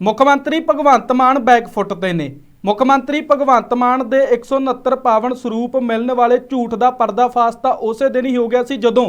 ਮੁੱਖ ਮੰਤਰੀ ਭਗਵੰਤ ਮਾਨ ਬੈਕਫੁੱਟ ਤੇ ਨੇ। ਮੁੱਖ ਮੰਤਰੀ ਭਗਵੰਤ ਮਾਨ ਦੇ 169 ਪਾਵਨ ਸਰੂਪ ਮਿਲਣ ਵਾਲੇ ਝੂਠ ਦਾ ਪਰਦਾਫਾਸ਼ ਤਾਂ ਉਸੇ ਦਿਨ ਹੀ ਹੋ ਗਿਆ ਸੀ ਜਦੋਂ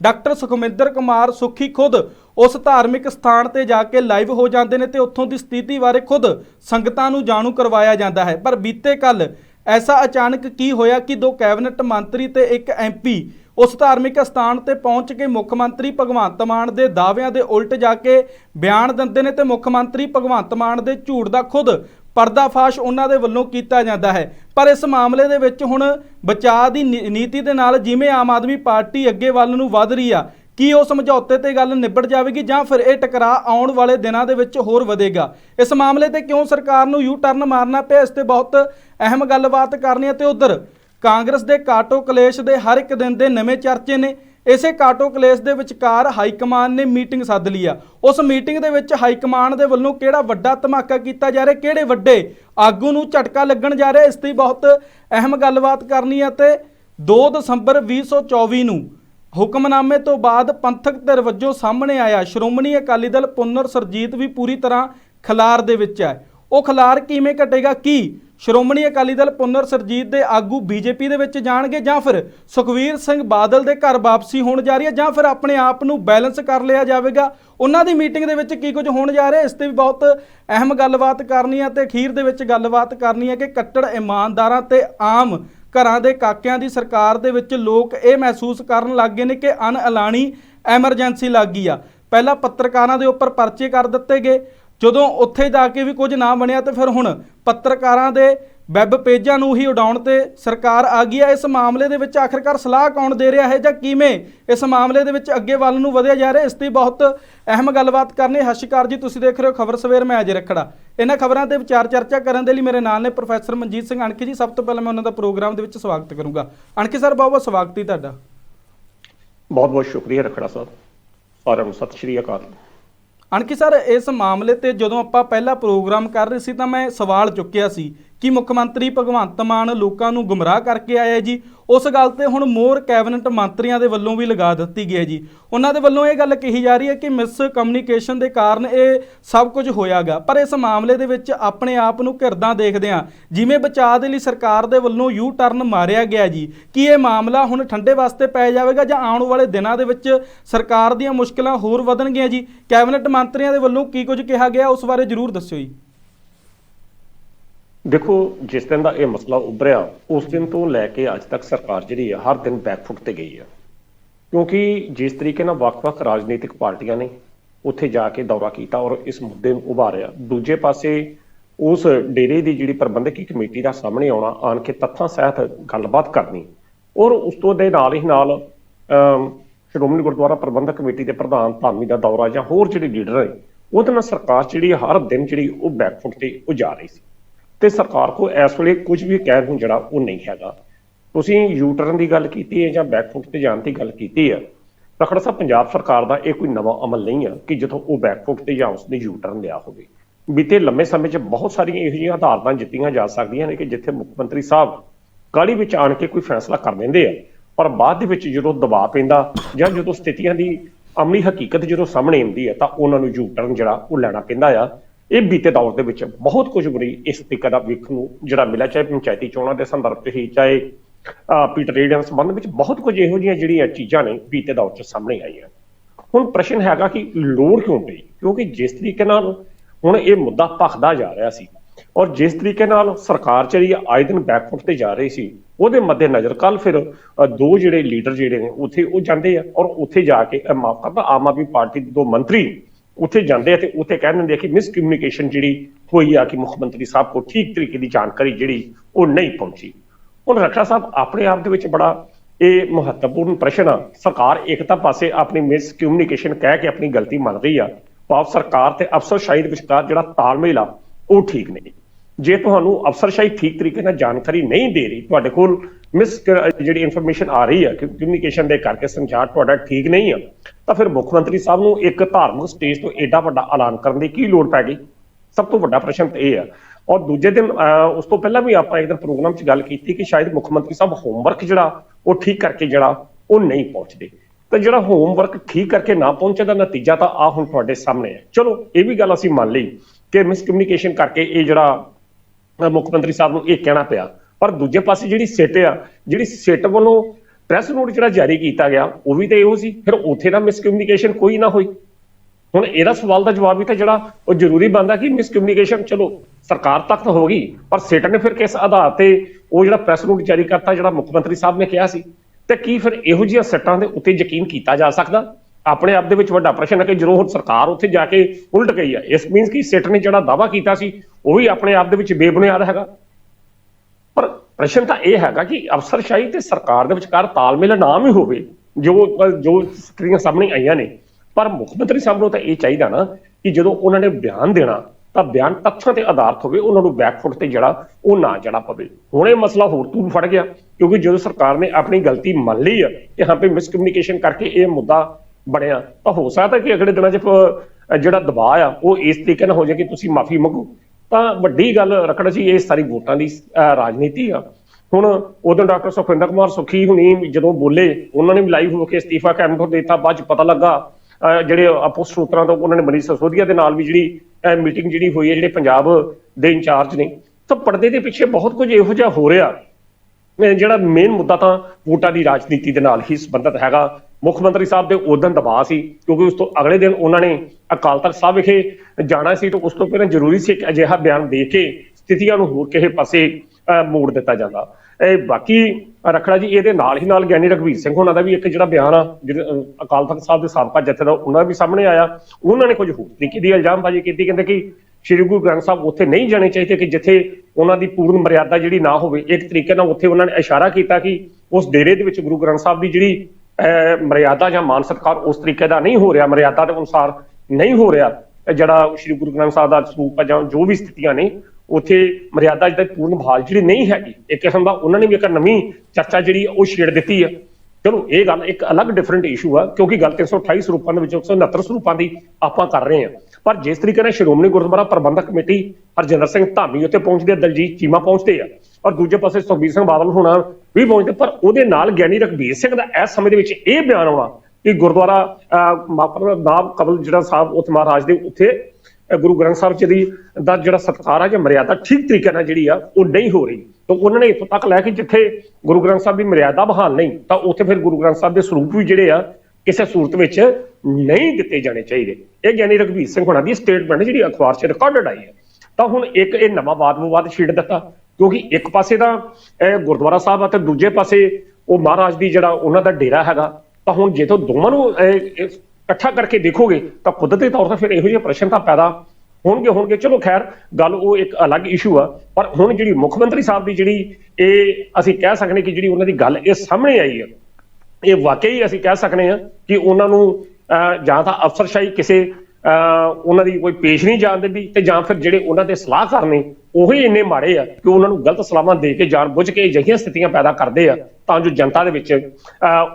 ਡਾਕਟਰ ਸੁਖਮਿੰਦਰ ਕੁਮਾਰ ਸੁਖੀ ਖੁਦ ਉਸ ਧਾਰਮਿਕ ਸਥਾਨ ਤੇ ਜਾ ਕੇ ਲਾਈਵ ਹੋ ਜਾਂਦੇ ਨੇ ਤੇ ਉੱਥੋਂ ਦੀ ਸਥਿਤੀ ਬਾਰੇ ਖੁਦ ਸੰਗਤਾਂ ਨੂੰ ਜਾਣੂ ਕਰਵਾਇਆ ਜਾਂਦਾ ਹੈ। ਪਰ ਬੀਤੇ ਕੱਲ ਐਸਾ ਅਚਾਨਕ ਕੀ ਹੋਇਆ ਕਿ ਦੋ ਕੈਬਨਿਟ ਮੰਤਰੀ ਤੇ ਇੱਕ ਐਮਪੀ ਉਸ ਧਾਰਮਿਕ ਸਥਾਨ ਤੇ ਪਹੁੰਚ ਕੇ ਮੁੱਖ ਮੰਤਰੀ ਭਗਵੰਤ ਮਾਨ ਦੇ ਦਾਅਵਿਆਂ ਦੇ ਉਲਟ ਜਾ ਕੇ ਬਿਆਨ ਦਿੰਦੇ ਨੇ ਤੇ ਮੁੱਖ ਮੰਤਰੀ ਭਗਵੰਤ ਮਾਨ ਦੇ ਝੂਠ ਦਾ ਖੁਦ ਪਰਦਾਫਾਸ਼ ਉਹਨਾਂ ਦੇ ਵੱਲੋਂ ਕੀਤਾ ਜਾਂਦਾ ਹੈ। ਪਰ ਇਸ ਮਾਮਲੇ ਦੇ ਵਿੱਚ ਹੁਣ ਬਚਾਅ ਦੀ ਨੀ- ਨੀਤੀ ਦੇ ਨਾਲ ਜਿਵੇਂ ਆਮ ਆਦਮੀ ਪਾਰਟੀ ਅੱਗੇ ਵੱਲ ਨੂੰ ਵਧ ਰਹੀ ਆ, ਕੀ ਉਹ ਸਮਝੌਤੇ ਤੇ ਗੱਲ ਨਿਬੜ ਜਾਵੇਗੀ ਜਾਂ ਫਿਰ ਇਹ ਟਕਰਾਅ ਆਉਣ ਵਾਲੇ ਦਿਨਾਂ ਦੇ ਵਿੱਚ ਹੋਰ ਵਧੇਗਾ? ਇਸ ਮਾਮਲੇ ਤੇ ਕਿਉਂ ਸਰਕਾਰ ਨੂੰ ਯੂ ਟਰਨ ਮਾਰਨਾ ਪਿਆ? ਇਸ ਤੇ ਬਹੁਤ ਅਹਿਮ ਗੱਲਬਾਤ ਕਰਨੀ ਹੈ। ਤੇ ਉਧਰ ਕਾਂਗਰਸ ਦੇ ਕਾਟੋ ਕਲੇਸ਼ ਦੇ ਹਰ ਇੱਕ ਦਿਨ ਦੇ ਨਵੇਂ ਚਰਚੇ ਨੇ। ਇਸੇ ਕਾਟੋ ਕਲੇਸ਼ ਦੇ ਵਿਚਕਾਰ ਹਾਈ ਕਮਾਨ ਨੇ ਮੀਟਿੰਗ ਸੱਦ ਲਈ ਆ। ਉਸ ਮੀਟਿੰਗ ਦੇ ਵਿੱਚ ਹਾਈ ਕਮਾਨ ਦੇ ਵੱਲੋਂ ਕਿਹੜਾ ਵੱਡਾ ਧਮਾਕਾ ਕੀਤਾ ਜਾ ਰਿਹਾ, ਕਿਹੜੇ ਵੱਡੇ ਆਗੂ ਨੂੰ ਝਟਕਾ ਲੱਗਣ ਜਾ ਰਿਹਾ, ਇਸ ਦੀ ਬਹੁਤ ਅਹਿਮ ਗੱਲਬਾਤ ਕਰਨੀ ਹੈ ਤੇ 2 ਦਸੰਬਰ 2024 ਨੂੰ ਹੁਕਮਨਾਮੇ ਤੋਂ ਬਾਅਦ ਪੰਥਕ ਧਿਰ ਵਜੋਂ ਸਾਹਮਣੇ ਆਇਆ। ਸ਼੍ਰੋਮਣੀ ਅਕਾਲੀ ਦਲ ਪੁਨਰ ਸਰਜੀਤ ਵੀ ਪੂਰੀ ਤਰ੍ਹਾਂ ਖਲਾਰ ਦੇ ਵਿੱਚ ਹੈ। ਉਹ ਖਲਾਰ ਕਿਵੇਂ ਘਟੇਗਾ ਕੀ ਸ਼੍ਰੋਮਣੀ ਅਕਾਲੀ ਦਲ ਪੁਨਰ ਸਰਜੀਤ ਦੇ ਆਗੂ ਬੀਜੇਪੀ ਦੇ ਵਿੱਚ ਜਾਣਗੇ ਜਾਂ ਫਿਰ ਸੁਖਵੀਰ ਸਿੰਘ ਬਾਦਲ ਦੇ ਘਰ ਵਾਪਸੀ ਹੋਣ ਜਾ ਰਹੀ ਹੈ ਜਾਂ ਫਿਰ ਆਪਣੇ ਆਪ ਨੂੰ ਬੈਲੈਂਸ ਕਰ ਲਿਆ ਜਾਵੇਗਾ? ਉਹਨਾਂ ਦੀ ਮੀਟਿੰਗ ਦੇ ਵਿੱਚ ਕੀ ਕੁਝ ਹੋਣ ਜਾ ਰਿਹਾ ਇਸ ਤੇ ਵੀ ਬਹੁਤ ਅਹਿਮ ਗੱਲਬਾਤ ਕਰਨੀ ਹੈ ਤੇ ਅਖੀਰ ਦੇ ਵਿੱਚ ਗੱਲਬਾਤ ਕਰਨੀ ਹੈ ਕਿ ਕੱਟੜ ਇਮਾਨਦਾਰਾਂ ਤੇ ਆਮ ਘਰਾਂ ਦੇ ਕਾਕਿਆਂ ਦੀ ਸਰਕਾਰ ਦੇ ਵਿੱਚ ਲੋਕ ਇਹ ਮਹਿਸੂਸ ਕਰਨ ਲੱਗ ਗਏ ਨੇ ਕਿ ਅਨਐਲਾਨੀ ਐਮਰਜੈਂਸੀ ਲੱਗ ਗਈ ਆ। ਪਹਿਲਾਂ ਪੱਤਰਕਾਰਾਂ ਦੇ ਉੱਪਰ ਪਰਚੇ ਕਰ ਦਿੱਤੇ ਗਏ। ਜਦੋਂ ਉੱਥੇ ਜਾ ਕੇ ਵੀ ਕੁਝ ਨਾ ਬਣਿਆ ਤੇ ਫਿਰ ਹੁਣ ਪੱਤਰਕਾਰਾਂ ਦੇ ਵੈਬ ਪੇਜਾਂ ਨੂੰ ਹੀ ਉਡਾਉਣ ਤੇ ਸਰਕਾਰ ਆ ਗਈ ਹੈ। ਇਸ ਮਾਮਲੇ ਦੇ ਵਿੱਚ ਆਖਰਕਾਰ ਸਲਾਹ ਕੌਣ ਦੇ ਰਿਹਾ ਹੈ ਜਾਂ ਕਿਵੇਂ ਇਸ ਮਾਮਲੇ ਦੇ ਵਿੱਚ ਅੱਗੇ ਵੱਲ ਨੂੰ ਵਧਿਆ ਜਾ ਰਿਹਾ, ਇਸ ਦੀ ਬਹੁਤ ਅਹਿਮ ਗੱਲਬਾਤ ਕਰਨੀ ਹੈ। ਸਤਿ ਜੀ, ਤੁਸੀਂ ਦੇਖ ਰਹੇ ਹੋ ਖਬਰ ਸਵੇਰ, ਮੈਂ ਅਜੇ ਰੱਖੜਾ। ਇਹਨਾਂ ਖਬਰਾਂ ਤੇ ਵਿਚਾਰ ਚਰਚਾ ਕਰਨ ਦੇ ਲਈ ਮੇਰੇ ਨਾਲ ਨੇ ਪ੍ਰੋਫੈਸਰ ਮਨਜੀਤ ਸਿੰਘ ਅਣਖੀ ਜੀ। ਸਭ ਤੋਂ ਪਹਿਲਾਂ ਮੈਂ ਉਹਨਾਂ ਦਾ ਪ੍ਰੋਗਰਾਮ ਦੇ ਵਿੱਚ ਸਵਾਗਤ ਕਰੂੰਗਾ। ਅਣਖੀ ਸਰ, ਬਹੁਤ ਬਹੁਤ ਸਵਾਗਤ ਹੀ ਤੁਹਾਡਾ। ਬਹੁਤ ਬਹੁਤ ਸ਼ੁਕਰੀਆ ਰੱਖੜਾ ਸਾਹਿਬ। ਸਾਰਿਆਂ ਨੂੰ ਸਤਿ ਸ਼੍ਰੀ ਅਕਾਲ। ਅਣਕੀ ਸਰ, ਇਸ ਮਾਮਲੇ ਤੇ ਜਦੋਂ ਆਪਾਂ ਪਹਿਲਾ ਪ੍ਰੋਗਰਾਮ ਕਰ ਰਹੇ ਸੀ ਤਾਂ ਮੈਂ ਸਵਾਲ ਚੁੱਕਿਆ ਸੀ ਕਿ ਮੁੱਖ ਮੰਤਰੀ ਭਗਵੰਤ ਮਾਨ ਲੋਕਾਂ ਨੂੰ ਗੁੰਮਰਾਹ ਕਰਕੇ ਆਇਆ ਜੀ। ਉਸ ਗੱਲ ਤੇ ਹੁਣ ਮੋਰ ਕੈਬਨਿਟ ਮੰਤਰੀਆਂ ਦੇ ਵੱਲੋਂ ਵੀ ਲਗਾ ਦਿੱਤੀ ਗਈ ਹੈ ਜੀ। ਉਹਨਾਂ ਦੇ ਵੱਲੋਂ ਇਹ ਗੱਲ ਕਹੀ ਜਾ ਰਹੀ ਹੈ ਕਿ ਮਿਸ ਕਮਿਊਨੀਕੇਸ਼ਨ ਦੇ ਕਾਰਨ ਇਹ ਸਭ ਕੁਝ ਹੋਇਆਗਾ। ਪਰ ਇਸ ਮਾਮਲੇ ਦੇ ਵਿੱਚ ਆਪਣੇ ਆਪ ਨੂੰ ਘਿਰਦਾ ਦੇਖਦੇ ਆ ਜਿਵੇਂ ਬਚਾਅ ਦੇ ਲਈ ਸਰਕਾਰ ਦੇ ਵੱਲੋਂ ਯੂ ਟਰਨ ਮਾਰਿਆ ਗਿਆ ਜੀ। ਕੀ ਇਹ ਮਾਮਲਾ ਹੁਣ ਠੰਡੇ ਵਾਸਤੇ ਪੈ ਜਾਵੇਗਾ ਜਾਂ ਆਉਣ ਵਾਲੇ ਦਿਨਾਂ ਦੇ ਵਿੱਚ ਸਰਕਾਰ ਦੀਆਂ ਮੁਸ਼ਕਲਾਂ ਹੋਰ ਵਧਣਗੀਆਂ ਜੀ? ਕੈਬਨਿਟ ਮੰਤਰੀਆਂ ਦੇ ਵੱਲੋਂ ਕੀ ਕੁਝ ਕਿਹਾ ਗਿਆ? ਉਸ ਬਾਰੇ ਜ਼ਰੂਰ ਦੱਸਿਓ ਜੀ। ਦੇਖੋ, ਜਿਸ ਦਿਨ ਦਾ ਇਹ ਮਸਲਾ ਉਭਰਿਆ, ਉਸ ਦਿਨ ਤੋਂ ਲੈ ਕੇ ਅੱਜ ਤੱਕ ਸਰਕਾਰ ਜਿਹੜੀ ਹੈ ਹਰ ਦਿਨ ਬੈਕਫੁੱਟ ਤੇ ਗਈ ਹੈ ਕਿਉਂਕਿ ਜਿਸ ਤਰੀਕੇ ਨਾਲ ਵੱਖ-ਵੱਖ ਰਾਜਨੀਤਿਕ ਪਾਰਟੀਆਂ ਨੇ ਉੱਥੇ ਜਾ ਕੇ ਦੌਰਾ ਕੀਤਾ ਔਰ ਇਸ ਮੁੱਦੇ ਨੂੰ ਉਭਾਰਿਆ, ਦੂਜੇ ਪਾਸੇ ਉਸ ਡੇਰੇ ਦੀ ਜਿਹੜੀ ਪ੍ਰਬੰਧਕੀ ਕਮੇਟੀ ਦਾ ਸਾਹਮਣੇ ਆਉਣਾ, ਆਣ ਕੇ ਤੱਥਾਂ ਸਹਿਤ ਗੱਲਬਾਤ ਕਰਨੀ, ਔਰ ਉਸ ਤੋਂ ਦੇ ਨਾਲ ਹੀ ਨਾਲ ਸ਼੍ਰੋਮਣੀ ਗੁਰਦੁਆਰਾ ਪ੍ਰਬੰਧਕ ਕਮੇਟੀ ਦੇ ਪ੍ਰਧਾਨ ਧਾਮੀ ਦਾ ਦੌਰਾ ਜਾਂ ਹੋਰ ਜਿਹੜੇ ਲੀਡਰ ਹੈ ਉਹਦੇ ਨਾਲ ਸਰਕਾਰ ਜਿਹੜੀ ਹਰ ਦਿਨ ਜਿਹੜੀ ਉਹ ਬੈਕਫੁੱਟ ਤੇ ਉਹ ਜਾ ਰਹੀ ਸੀ। ਤੇ ਸਰਕਾਰ ਕੋ ਇਸ ਵੇਲੇ ਕੁਝ ਵੀ ਕਹਿਣ ਨੂੰ ਜਿਹੜਾ ਉਹ ਨਹੀਂ ਹੈਗਾ। ਤੁਸੀਂ ਯੂ ਟਰਨ ਦੀ ਗੱਲ ਕੀਤੀ ਹੈ ਜਾਂ ਬੈਕਫੁੱਟ ਤੇ ਜਾਣ ਦੀ ਗੱਲ ਕੀਤੀ ਹੈ ਰਖੜਾ ਸਾਹਿਬ ਪੰਜਾਬ ਸਰਕਾਰ ਦਾ ਇਹ ਕੋਈ ਨਵਾਂ ਅਮਲ ਨਹੀਂ ਹੈ ਕਿ ਜਦੋਂ ਉਹ ਬੈਕਫੁੱਟ ਤੇ ਜਾਂ ਉਸਨੇ ਯੂ ਟਰਨ ਲਿਆ ਹੋਵੇ। ਬੀਤੇ ਲੰਮੇ ਸਮੇਂ 'ਚ ਬਹੁਤ ਸਾਰੀਆਂ ਇਹੋ ਜਿਹੀਆਂ ਆਧਾਰਤਾਂ ਜਿੱਤੀਆਂ ਜਾ ਸਕਦੀਆਂ ਨੇ ਕਿ ਜਿੱਥੇ ਮੁੱਖ ਮੰਤਰੀ ਸਾਹਿਬ ਕਾਹਲੀ ਵਿੱਚ ਆਣ ਕੇ ਕੋਈ ਫੈਸਲਾ ਕਰ ਦਿੰਦੇ ਆ, ਪਰ ਬਾਅਦ ਦੇ ਵਿੱਚ ਜਦੋਂ ਦਬਾਅ ਪੈਂਦਾ ਜਾਂ ਜਦੋਂ ਸਥਿਤੀਆਂ ਦੀ ਅਮਲੀ ਹਕੀਕਤ ਜਦੋਂ ਸਾਹਮਣੇ ਆਉਂਦੀ ਹੈ, ਤਾਂ ਉਹਨਾਂ ਨੂੰ ਯੂ ਟਰਨ ਜਿਹੜਾ ਉਹ ਲੈਣਾ ਪੈਂਦਾ ਆ। ਇਹ ਬੀਤੇ ਦੌਰ ਦੇ ਵਿੱਚ ਬਹੁਤ ਕੁਝ ਬੁਰੀ ਇਸ ਤਰੀਕੇ ਦਾ ਵੇਖਣ ਨੂੰ ਜਿਹੜਾ ਮਿਲਿਆ ਚਾਹੇ ਪੰਚਾਇਤੀ ਚੋਣਾਂ ਦੇ ਸੰਦਰਭ 'ਤੇ ਹੀ ਚਾਹੇ ਅਹ, ਪੀਟਰ ਰੇਡੀਅਨ ਸੰਬੰਧ ਵਿੱਚ ਬਹੁਤ ਕੁਝ ਇਹੋ ਜਿਹੀਆਂ ਜਿਹੜੀਆਂ ਚੀਜ਼ਾਂ ਨੇ ਬੀਤੇ ਦੌਰ 'ਚ ਸਾਹਮਣੇ ਆਈਆਂ। ਹੁਣ ਪ੍ਰਸ਼ਨ ਹੈਗਾ ਕਿ ਲੋੜ ਕਿਉਂ ਪਈ? ਕਿਉਂਕਿ ਜਿਸ ਤਰੀਕੇ ਨਾਲ ਹੁਣ ਇਹ ਮੁੱਦਾ ਭਖਦਾ ਜਾ ਰਿਹਾ ਸੀ ਔਰ ਜਿਸ ਤਰੀਕੇ ਨਾਲ ਸਰਕਾਰ ਜਿਹੜੀ ਆਏ ਦਿਨ ਬੈਕਫੁੱਟ ਤੇ ਜਾ ਰਹੀ ਸੀ ਉਹਦੇ ਮੱਦੇ ਨਜ਼ਰ ਕੱਲ ਫਿਰ ਦੋ ਜਿਹੜੇ ਲੀਡਰ ਜਿਹੜੇ ਨੇ ਉੱਥੇ ਉਹ ਜਾਂਦੇ ਆ ਔਰ ਉੱਥੇ ਜਾ ਕੇ ਅ, ਮਾਫ਼ ਕਰਦਾ ਆਮ ਆਦਮੀ ਪਾਰਟੀ ਦੇ ਦੋ ਮੰਤਰੀ ਉੱਥੇ ਜਾਂਦੇ ਆ ਤੇ ਉੱਥੇ ਕਹਿ ਦਿੰਦੇ ਆ ਕਿ ਮਿਸ ਕਮਿਊਨੀਕੇਸ਼ਨ ਜਿਹੜੀ ਹੋਈ ਆ ਕਿ ਮੁੱਖ ਮੰਤਰੀ ਸਾਹਿਬ ਕੋ ਠੀਕ ਤਰੀਕੇ ਦੀ ਜਾਣਕਾਰੀ ਜਿਹੜੀ ਉਹ ਨਹੀਂ ਪਹੁੰਚੀ। ਹੁਣ ਰਖੜਾ ਸਾਹਿਬ ਆਪਣੇ ਆਪ ਦੇ ਵਿੱਚ ਬੜਾ ਇਹ ਮਹੱਤਵਪੂਰਨ ਪ੍ਰਸ਼ਨ ਆ। ਸਰਕਾਰ ਇੱਕ ਤਾਂ ਪਾਸੇ ਆਪਣੀ ਮਿਸ ਕਮਿਊਨੀਕੇਸ਼ਨ ਕਹਿ ਕੇ ਆਪਣੀ ਗਲਤੀ ਮੰਨਦੀ ਆ। ਭਾਵ ਸਰਕਾਰ ਤੇ ਅਫਸਰਸ਼ਾਹੀ ਦੇ ਵਿਚਕਾਰ ਜਿਹੜਾ ਤਾਲਮੇਲ ਆ, ਉਹ ਠੀਕ ਨਹੀਂ। ਜੇ ਤੁਹਾਨੂੰ ਅਫਸਰਸ਼ਾਹੀ ਠੀਕ ਤਰੀਕੇ ਨਾਲ ਜਾਣਕਾਰੀ ਨਹੀਂ ਦੇ ਰਹੀ, ਤੁਹਾਡੇ ਕੋਲ ਮਿਸ ਜਿਹੜੀ ਇਨਫੋਰਮੇਸ਼ਨ ਆ ਰਹੀ ਹੈ ਕਿ ਕਮਿਊਨੀਕੇਸ਼ਨ ਦੇ ਕਰਕੇ ਸੰਚਾਰ ਤੁਹਾਡਾ ਠੀਕ ਨਹੀਂ ਆ, ਤਾਂ ਫਿਰ ਮੁੱਖ ਮੰਤਰੀ ਸਾਹਿਬ ਨੂੰ ਇੱਕ ਧਾਰਮਿਕ ਸਟੇਜ ਤੋਂ ਐਡਾ ਵੱਡਾ ਐਲਾਨ ਕਰਨ ਦੀ ਕੀ ਲੋੜ ਪੈ ਗਈ? ਸਭ ਤੋਂ ਵੱਡਾ ਪ੍ਰਸ਼ਨ ਇਹ ਆ। ਔਰ ਦੂਜੇ ਦਿਨ ਉਸ ਤੋਂ ਪਹਿਲਾਂ ਵੀ ਆਪਾਂ ਇੱਕ ਦਿਨ ਪ੍ਰੋਗਰਾਮ 'ਚ ਗੱਲ ਕੀਤੀ ਕਿ ਸ਼ਾਇਦ ਮੁੱਖ ਮੰਤਰੀ ਸਾਹਿਬ ਹੋਮਵਰਕ ਜਿਹੜਾ, ਉਹ ਠੀਕ ਕਰਕੇ ਜਿਹੜਾ, ਉਹ ਨਹੀਂ ਪਹੁੰਚਦੇ। ਤਾਂ ਜਿਹੜਾ ਹੋਮਵਰਕ ਠੀਕ ਕਰਕੇ ਨਾ ਪਹੁੰਚੇ ਦਾ ਨਤੀਜਾ ਤਾਂ ਆ ਹੁਣ ਤੁਹਾਡੇ ਸਾਹਮਣੇ ਹੈ ਚਲੋ, ਇਹ ਵੀ ਗੱਲ ਅਸੀਂ ਮੰਨ ਲਈ ਕਿ ਮਿਸਕਮਿਊਨੀਕੇਸ਼ਨ ਕਰਕੇ ਇਹ ਜਿਹੜਾ ਮੁੱਖ ਮੰਤਰੀ ਸਾਹਿਬ ਨੂੰ ਇਹ ਕਹਿਣਾ ਪਿਆ। ਪਰ ਦੂਜੇ ਪਾਸੇ ਜਿਹੜੀ ਸਿੱਟ ਆ, ਜਿਹੜੀ ਸਿੱਟ ਵੱਲੋਂ ਪ੍ਰੈਸ ਨੋਟ ਜਿਹੜਾ ਜਾਰੀ ਕੀਤਾ ਗਿਆ, ਉਹ ਵੀ ਤਾਂ ਇਹੋ ਸੀ। ਫਿਰ ਉੱਥੇ ਦਾ ਮਿਸਕਮਿਊਨੀਕੇਸ਼ਨ ਕੋਈ ਨਾ ਹੋਈ। ਹੁਣ ਇਹਦਾ ਸਵਾਲ ਦਾ ਜਵਾਬ ਵੀ ਤਾਂ ਜਿਹੜਾ ਉਹ ਜ਼ਰੂਰੀ ਬਣਦਾ ਕਿ ਮਿਸਕਮਿਊਨੀਕੇਸ਼ਨ ਚਲੋ, ਸਰਕਾਰ ਤੱਕ ਤਾਂ ਹੋ ਗਈ, ਪਰ ਸਿੱਟ ਨੇ ਫਿਰ ਕਿਸ ਆਧਾਰ ਤੇ ਉਹ ਜਿਹੜਾ ਪ੍ਰੈਸ ਨੋਟ ਜਾਰੀ ਕਰਤਾ, ਜਿਹੜਾ ਮੁੱਖ ਮੰਤਰੀ ਸਾਹਿਬ ਨੇ ਕਿਹਾ ਸੀ, ਤੇ ਕੀ ਫਿਰ ਇਹੋ ਜਿਹੀਆਂ ਸੱਟਾਂ ਦੇ ਉੱਤੇ ਯਕੀਨ ਕੀਤਾ ਜਾ ਸਕਦਾ? ਆਪਣੇ ਆਪ ਦੇ ਵਿੱਚ ਵੱਡਾ ਪ੍ਰਸ਼ਨ ਹੈ ਕਿ ਜਦੋਂ ਹੁਣ ਸਰਕਾਰ ਉੱਥੇ ਜਾ ਕੇ ਉਲਟ ਗਈ ਹੈ ਇਸ ਮੀਨਸ ਕਿ ਸਿੱਟ ਨੇ ਜਿਹੜਾ ਦਾਵਾ ਕੀਤਾ ਸੀ ਉਹ ਵੀ ਆਪਣੇ ਆਪ ਦੇ ਵਿੱਚ ਬੇਬੁਨਿਆਦ ਹੈਗਾ। ਪਰ ਪ੍ਰਸ਼ਨ ਤਾਂ ਇਹ ਹੈਗਾ ਕਿ ਅਫਸਰਸ਼ਾਹੀ ਤੇ ਸਰਕਾਰ ਦੇ ਵਿਚਕਾਰ ਤਾਲਮੇਲ ਨਾ ਵੀ ਹੋਵੇ, ਜੋ ਜੋ ਸਕਰੀਆਂ ਸਾਹਮਣੇ ਆਈਆਂ ਨੇ। ਪਰ ਮੁੱਖ ਮੰਤਰੀ ਸਾਹਿਬ ਨੂੰ ਤਾਂ ਇਹ ਚਾਹੀਦਾ ਨਾ ਕਿ ਜਦੋਂ ਉਹਨਾਂ ਨੇ ਬਿਆਨ ਦੇਣਾ, ਤਾਂ ਬਿਆਨ ਤੱਥਾਂ ਤੇ ਆਧਾਰਿਤ ਹੋਵੇ, ਉਹਨਾਂ ਨੂੰ ਬੈਕਫੁੱਟ ਤੇ ਜਿਹੜਾ ਉਹ ਨਾ ਜੜਾ ਪਵੇ। ਹੁਣ ਇਹ ਮਸਲਾ ਹੋਰ ਤੂੰ ਫੜ ਗਿਆ, ਕਿਉਂਕਿ ਜਦੋਂ ਸਰਕਾਰ ਨੇ ਆਪਣੀ ਗਲਤੀ ਮੰਨ ਲਈ ਹੈ ਕਿ ਹਾਂ ਵੀ ਮਿਸਕਮਿਊਨੀਕੇਸ਼ਨ ਕਰਕੇ ਇਹ ਮੁੱਦਾ ਬਣਿਆ, ਤਾਂ ਹੋ ਸਕਦਾ ਕਿ ਅਗਲੇ ਦਿਨਾਂ 'ਚ ਜਿਹੜਾ ਦਬਾਅ ਆ, ਉਹ ਇਸ ਤਰੀਕੇ ਨਾਲ ਹੋ ਜਾਏ ਕਿ ਤੁਸੀਂ ਮਾਫੀ ਮੰਗੋ। ਤਾਂ ਵੱਡੀ ਗੱਲ ਰਕੜ ਸੀ ਇਹ ਸਾਰੀ ਵੋਟਾਂ ਦੀ ਰਾਜਨੀਤੀ ਆ। ਹੁਣ ਉਦੋਂ ਡਾਕਟਰ ਸੁਖਵਿੰਦਰ ਕੁਮਾਰ ਸੁਖੀ ਹੁਣੀ ਜਦੋਂ ਬੋਲੇ ਉਹਨਾਂ ਨੇ ਵੀ ਲਾਈਵ ਹੋ ਕੇ ਅਸਤੀਫਾ ਕਰਨ ਤੋਂ ਦਿੱਤਾ ਬਾਅਦ ਚ ਪਤਾ ਲੱਗਾ ਅਹ, ਜਿਹੜੇ ਆਪੋ ਸੂਤਰਾਂ ਤੋਂ ਉਹਨਾਂ ਨੇ ਮਨੀਸ਼ ਸਸੋਦੀਆ ਦੇ ਨਾਲ ਵੀ ਜਿਹੜੀ ਮੀਟਿੰਗ ਜਿਹੜੀ ਹੋਈ ਹੈ ਜਿਹੜੇ ਪੰਜਾਬ ਦੇ ਇੰਚਾਰਜ ਨੇ ਤਾਂ ਪਰਦੇ ਦੇ ਪਿੱਛੇ ਬਹੁਤ ਕੁਝ ਇਹੋ ਜਿਹਾ ਹੋ ਰਿਹਾ। ਜਿਹੜਾ ਮੇਨ ਮੁੱਦਾ ਤਾਂ ਵੋਟਾਂ ਦੀ ਰਾਜਨੀਤੀ ਦੇ ਨਾਲ ਹੀ ਸੰਬੰਧਿਤ ਹੈਗਾ। ਮੁੱਖ ਮੰਤਰੀ ਸਾਹਿਬ ਦੇ ਉਦੋਂ ਦਬਾਅ ਸੀ ਕਿਉਂਕਿ ਉਸ ਤੋਂ ਅਗਲੇ ਦਿਨ ਉਹਨਾਂ ਨੇ ਅਕਾਲ ਤਖਤ ਸਾਹਿਬ ਵਿਖੇ ਜਾਣਾ ਸੀ ਤਾਂ ਉਸ ਤੋਂ ਪਹਿਲਾਂ ਜ਼ਰੂਰੀ ਸੀ ਇੱਕ ਅਜਿਹਾ ਬਿਆਨ ਦੇ ਕੇ ਸਥਿਤੀਆਂ ਨੂੰ ਹੋਰ ਕਿਸੇ ਪਾਸੇ ਅਹ, ਮੋੜ ਦਿੱਤਾ ਜਾਂਦਾ। ਇਹ ਬਾਕੀ ਰਖੜਾ ਜੀ ਇਹਦੇ ਨਾਲ ਹੀ ਨਾਲ ਗਿਆਨੀ ਰਘਵੀਰ ਸਿੰਘ ਉਹਨਾਂ ਦਾ ਵੀ ਇੱਕ ਜਿਹੜਾ ਬਿਆਨ ਆ ਜਿਹੜੇ, ਅਕਾਲ ਤਖਤ ਸਾਹਿਬ ਦੇ ਸਾਬਕਾ ਜਥੇਦਾਰ ਉਹਨਾਂ ਦਾ ਵੀ ਸਾਹਮਣੇ ਆਇਆ। ਉਹਨਾਂ ਨੇ ਕੁਝ ਹੋਰ ਤਰੀਕੇ ਦੀ ਇਲਜ਼ਾਮਬਾਜ਼ੀ ਕੀਤੀ ਕਹਿੰਦੇ ਕਿ ਸ਼੍ਰੀ ਗੁਰੂ ਗ੍ਰੰਥ ਸਾਹਿਬ ਉੱਥੇ ਨਹੀਂ ਜਾਣੇ ਚਾਹੀਦੇ ਕਿ ਜਿੱਥੇ ਉਹਨਾਂ ਦੀ ਪੂਰਨ ਮਰਿਆਦਾ ਜਿਹੜੀ ਨਾ ਹੋਵੇ ਇੱਕ ਤਰੀਕੇ ਨਾਲ ਉੱਥੇ ਉਹਨਾਂ ਨੇ ਇਸ਼ਾਰਾ ਕੀਤਾ ਕਿ ਉਸ ਡੇਰੇ ਦੇ ਵਿੱਚ ਗੁਰੂ ਗ੍ਰੰਥ ਸਾਹਿਬ ਦੀ ਜਿਹੜੀ ਮਰਿਆਦਾ ਜਾਂ ਮਾਨ ਸਤਿਕਾਰ ਉਸ ਤਰੀਕੇ ਦਾ ਨਹੀਂ ਹੋ ਰਿਹਾ ਮਰਿਆਦਾ ਦੇ ਅਨੁਸਾਰ ਨਹੀਂ ਹੋ ਰਿਹਾ। ਜਿਹੜਾ ਸ਼੍ਰੀ ਗੁਰੂ ਗ੍ਰੰਥ ਸਾਹਿਬ ਦਾ ਸਰੂਪ ਹੈ ਜਾਂ ਜੋ ਵੀ ਸਥਿਤੀਆਂ ਨੇ ਉੱਥੇ ਮਰਿਆਦਾ ਜਿਹਦਾ ਪੂਰਨ ਬਹਾਲ ਜਿਹੜੀ ਨਹੀਂ ਹੈਗੀ ਇੱਕ ਕਿਸਮ ਦਾ ਉਹਨਾਂ ਨੇ ਵੀ ਇੱਕ ਨਵੀਂ ਚਰਚਾ ਜਿਹੜੀ ਉਹ ਛੇੜ ਦਿੱਤੀ ਹੈ। ਚਲੋ ਇਹ ਗੱਲ ਇੱਕ ਅਲੱਗ ਡਿਫਰੈਂਟ ਇਸ਼ੂ ਆ ਕਿਉਂਕਿ ਗੱਲ 328 ਸਰੂਪਾਂ ਦੇ ਵਿੱਚੋਂ 169 ਸਰੂਪਾਂ ਦੀ ਆਪਾਂ ਕਰ ਰਹੇ ਹਾਂ। ਪਰ ਜਿਸ ਤਰੀਕੇ ਨਾਲ ਸ਼੍ਰੋਮਣੀ ਗੁਰਦੁਆਰਾ ਪ੍ਰਬੰਧਕ ਕਮੇਟੀ ਹਰਜਿੰਦਰ ਸਿੰਘ ਧਾਮੀ ਉੱਤੇ ਪਹੁੰਚਦੇ ਆ, ਦਲਜੀਤ ਚੀਮਾ ਪਹੁੰਚਦੇ ਆ। ਔਰ ਦੂਜੇ ਪਾਸੇ ਸੁਖਬੀਰ ਸਿੰਘ ਬਾਦਲ ਹੋਣਾ ਵੀ ਪਹੁੰਚਦੇ ਪਰ ਉਹਦੇ ਨਾਲ ਗਿਆਨੀ ਰਘਬੀਰ ਸਿੰਘ ਦਾ ਇਸ ਸਮੇਂ ਦੇ ਵਿੱਚ ਇਹ ਬਿਆਨ ਆਉਣਾ ਕਿ ਗੁਰਦੁਆਰਾ ਅਹ, ਮਾਪਰ ਨਾਮ ਕਬਲ ਜਿਹੜਾ ਸਾਹਿਬ ਉੱਥੇ ਮਹਾਰਾਜ ਦੇ ਉੱਥੇ ਗੁਰੂ ਗ੍ਰੰਥ ਸਾਹਿਬ ਜੀ ਦੀ ਦਾ ਜਿਹੜਾ ਸਤਿਕਾਰ ਆ ਜਾਂ ਮਰਿਆਦਾ ਠੀਕ ਤਰੀਕੇ ਨਾਲ ਜਿਹੜੀ ਆ ਉਹ ਨਹੀਂ ਹੋ ਰਹੀ। ਤਾਂ ਉਹਨਾਂ ਨੇ ਇੱਥੋਂ ਤੱਕ ਲੈ ਕੇ ਜਿੱਥੇ ਗੁਰੂ ਗ੍ਰੰਥ ਸਾਹਿਬ ਦੀ ਮਰਿਆਦਾ ਬਹਾਲ ਨਹੀਂ ਤਾਂ ਉੱਥੇ ਫਿਰ ਗੁਰੂ ਗ੍ਰੰਥ ਸਾਹਿਬ ਦੇ ਸਰੂਪ ਵੀ ਜਿਹੜੇ ਆ ਕਿਸੇ ਸੂਰਤ ਵਿੱਚ ਨਹੀਂ ਦਿੱਤੇ ਜਾਣੇ ਚਾਹੀਦੇ। ਇਹ ਗਿਆਨੀ ਰਘਬੀਰ ਸਿੰਘ ਹੋਣਾ ਦੀ ਸਟੇਟਮੈਂਟ ਜਿਹੜੀ ਅਖਬਾਰ 'ਚ ਰਿਕਾਰਡਡ ਆਈ ਹੈ। ਤਾਂ ਹੁਣ ਇੱਕ ਇਹ ਨਵਾਂ ਵਾਦ ਵਿਵਾਦ ਛੇੜ ਦਿੱਤਾ। ਕਿਉਂਕਿ ਇੱਕ ਪਾਸੇ ਤਾਂ ਇਹ ਗੁਰਦੁਆਰਾ ਸਾਹਿਬ ਅਤੇ ਦੂਜੇ ਪਾਸੇ ਉਹ ਮਹਾਰਾਜ ਦੀ ਜਿਹੜਾ ਉਹਨਾਂ ਦਾ ਡੇਰਾ ਹੈਗਾ ਤਾਂ ਹੁਣ ਜੇ ਤੋਂ ਦੋਵਾਂ ਨੂੰ ਇਕੱਠਾ ਕਰਕੇ ਦੇਖੋਗੇ ਤਾਂ ਕੁਦਰਤੀ ਤੌਰ ਤੇ ਫਿਰ ਇਹੋ ਜਿਹੇ ਪ੍ਰਸ਼ਨ ਤਾਂ ਪੈਦਾ ਹੋਣਗੇ ਹੋਣਗੇ। ਚਲੋ ਖੈਰ ਗੱਲ ਉਹ ਇੱਕ ਅਲੱਗ ਇਸ਼ੂ ਆ ਪਰ ਹੁਣ ਜਿਹੜੀ ਮੁੱਖ ਮੰਤਰੀ ਸਾਹਿਬ ਦੀ ਜਿਹੜੀ ਇਹ ਅਸੀਂ ਕਹਿ ਸਕਦੇ ਕਿ ਜਿਹੜੀ ਉਹਨਾਂ ਦੀ ਗੱਲ ਇਹ ਸਾਹਮਣੇ ਆਈ ਹੈ ਇਹ ਵਾਕਈ ਅਸੀਂ ਕਹਿ ਸਕਦੇ ਹਾਂ ਕਿ ਉਹਨਾਂ ਨੂੰ ਅਹ, ਜਾਂ ਤਾਂ ਅਫਸਰਸ਼ਾਹੀ ਕਿਸੇ ਅਹ, ਉਹਨਾਂ ਦੀ ਕੋਈ ਪੇਸ਼ ਨਹੀਂ ਜਾਣ ਦਿੰਦੀ ਤੇ ਜਾਂ ਫਿਰ ਜਿਹੜੇ ਉਹਨਾਂ ਦੇ ਸਲਾਹਕਾਰ ਨੇ ਉਹੀ ਇੰਨੇ ਮਾੜੇ ਆ ਕਿ ਉਹਨਾਂ ਨੂੰ ਗਲਤ ਸਲਾਹਾਂ ਦੇ ਕੇ ਜਾਣ ਬੁੱਝ ਕੇ ਅਜਿਹੀਆਂ ਸਥਿਤੀਆਂ ਪੈਦਾ ਕਰਦੇ ਆ, ਤਾਂ ਜੋ ਜਨਤਾ ਦੇ ਵਿੱਚ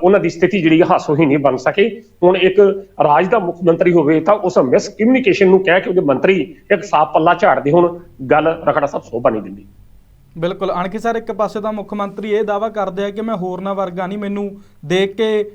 ਉਹਨਾਂ ਦੀ ਸਥਿਤੀ ਜਿਹੜੀ ਹਾਸੋ ਨਹੀਂ ਬਣ ਸਕੇ। ਹੁਣ ਇੱਕ ਰਾਜ ਦਾ ਮੁੱਖ ਮੰਤਰੀ ਹੋਵੇ ਤਾਂ ਉਸ ਮਿਸ ਕਮਿਊਨੀਕੇਸ਼ਨ ਨੂੰ ਕਹਿ ਕੇ ਉਹਦੇ ਮੰਤਰੀ ਇੱਕ ਸਾਫ਼ ਪੱਲਾ ਝਾੜਦੇ ਹੁਣ, ਗੱਲ ਰਖੜਾ ਸਭ ਸੋਭਾ ਨਹੀਂ ਦਿੰਦੀ। ਬਿਲਕੁਲ। ਅਣਖੀ ਸਰ, ਇੱਕ ਪਾਸੇ ਤਾਂ ਮੁੱਖ ਮੰਤਰੀ ਇਹ ਦਾਵਾ ਕਰਦੇ ਆ ਕਿ ਮੈਂ ਹੋਰਨਾਂ ਵਰਗਾ ਨਹੀਂ, ਮੈਨੂੰ ਦੇਖ ਕੇ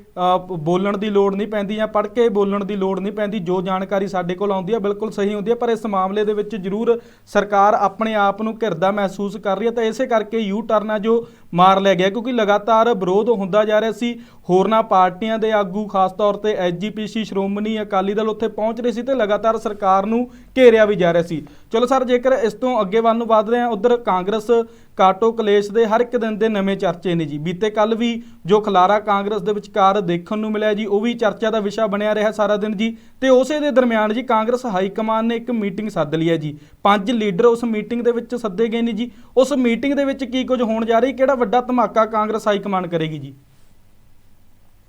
ਬੋਲਣ ਦੀ ਲੋੜ ਨਹੀਂ ਪੈਂਦੀ ਜਾਂ ਪੜ੍ਹ ਕੇ ਬੋਲਣ ਦੀ ਲੋੜ ਨਹੀਂ ਪੈਂਦੀ, ਜੋ ਜਾਣਕਾਰੀ ਸਾਡੇ ਕੋਲ ਆਉਂਦੀ ਹੈ, ਬਿਲਕੁਲ ਸਹੀ ਹੁੰਦੀ ਹੈ, ਪਰ ਇਸ ਮਾਮਲੇ ਦੇ ਵਿੱਚ ਜ਼ਰੂਰ ਸਰਕਾਰ ਆਪਣੇ ਆਪ ਨੂੰ ਘਿਰਦਾ ਮਹਿਸੂਸ ਕਰ ਰਹੀ ਹੈ, ਤਾਂ ਇਸੇ ਕਰਕੇ ਯੂ ਟਰਨ ਆ ਜੋ ਮਾਰ ਲਿਆ ਗਿਆ, ਕਿਉਂਕਿ ਲਗਾਤਾਰ ਵਿਰੋਧ ਹੁੰਦਾ ਜਾ ਰਿਹਾ ਸੀ। ਹੋਰਨਾਂ ਪਾਰਟੀਆਂ ਦੇ ਆਗੂ, ਖਾਸ ਤੌਰ ਤੇ ਐਸਜੀਪੀਸੀ ਸ਼੍ਰੋਮਣੀ ਅਕਾਲੀ ਦਲ ਉੱਥੇ ਪਹੁੰਚ ਰਹੇ ਸੀ ਤੇ ਲਗਾਤਾਰ ਸਰਕਾਰ ਨੂੰ ਘੇਰਿਆ ਵੀ ਜਾ ਰਿਹਾ ਸੀ। ਚਲੋ ਸਰ, ਜੇਕਰ ਇਸ ਤੋਂ ਅੱਗੇ ਵੱਲ ਨੂੰ ਵੱਧਦੇ ਹਾਂ, ਉਧਰ ਕਾਂਗਰਸ ਕਾਟੋ ਕਲੇਸ਼ ਦੇ ਹਰ ਇੱਕ ਦਿਨ ਦੇ ਨਵੇਂ ਚਰਚੇ ਨੇ ਜੀ। ਬੀਤੇ ਕੱਲ ਵੀ ਜੋ ਖਲਾਰਾ ਕਾਂਗਰਸ ਦੇ ਵਿਚਕਾਰ ਦੇਖਣ ਨੂੰ ਮਿਲਿਆ ਜੀ, ਉਹ ਵੀ ਚਰਚਾ ਦਾ ਵਿਸ਼ਾ ਬਣਿਆ ਰਿਹਾ ਸਾਰਾ ਦਿਨ ਜੀ। ਤੇ ਉਸੇ ਦੇ ਦਰਮਿਆਨ ਜੀ ਕਾਂਗਰਸ ਹਾਈ ਕਮਾਨ ਨੇ ਇੱਕ ਮੀਟਿੰਗ ਸੱਦ ਲਈ ਹੈ ਜੀ। ਪੰਜ ਲੀਡਰ ਉਸ ਮੀਟਿੰਗ ਦੇ ਵਿੱਚ ਸੱਦੇ ਗਏ ਨੇ ਜੀ। ਉਸ ਮੀਟਿੰਗ ਦੇ ਵਿੱਚ ਕੀ ਕੁਝ ਹੋਣ ਜਾ ਰਹੀ, ਕਿਹੜਾ ਵੱਡਾ ਧਮਾਕਾ ਕਾਂਗਰਸ ਹਾਈ ਕਮਾਨ ਕਰੇਗੀ ਜੀ?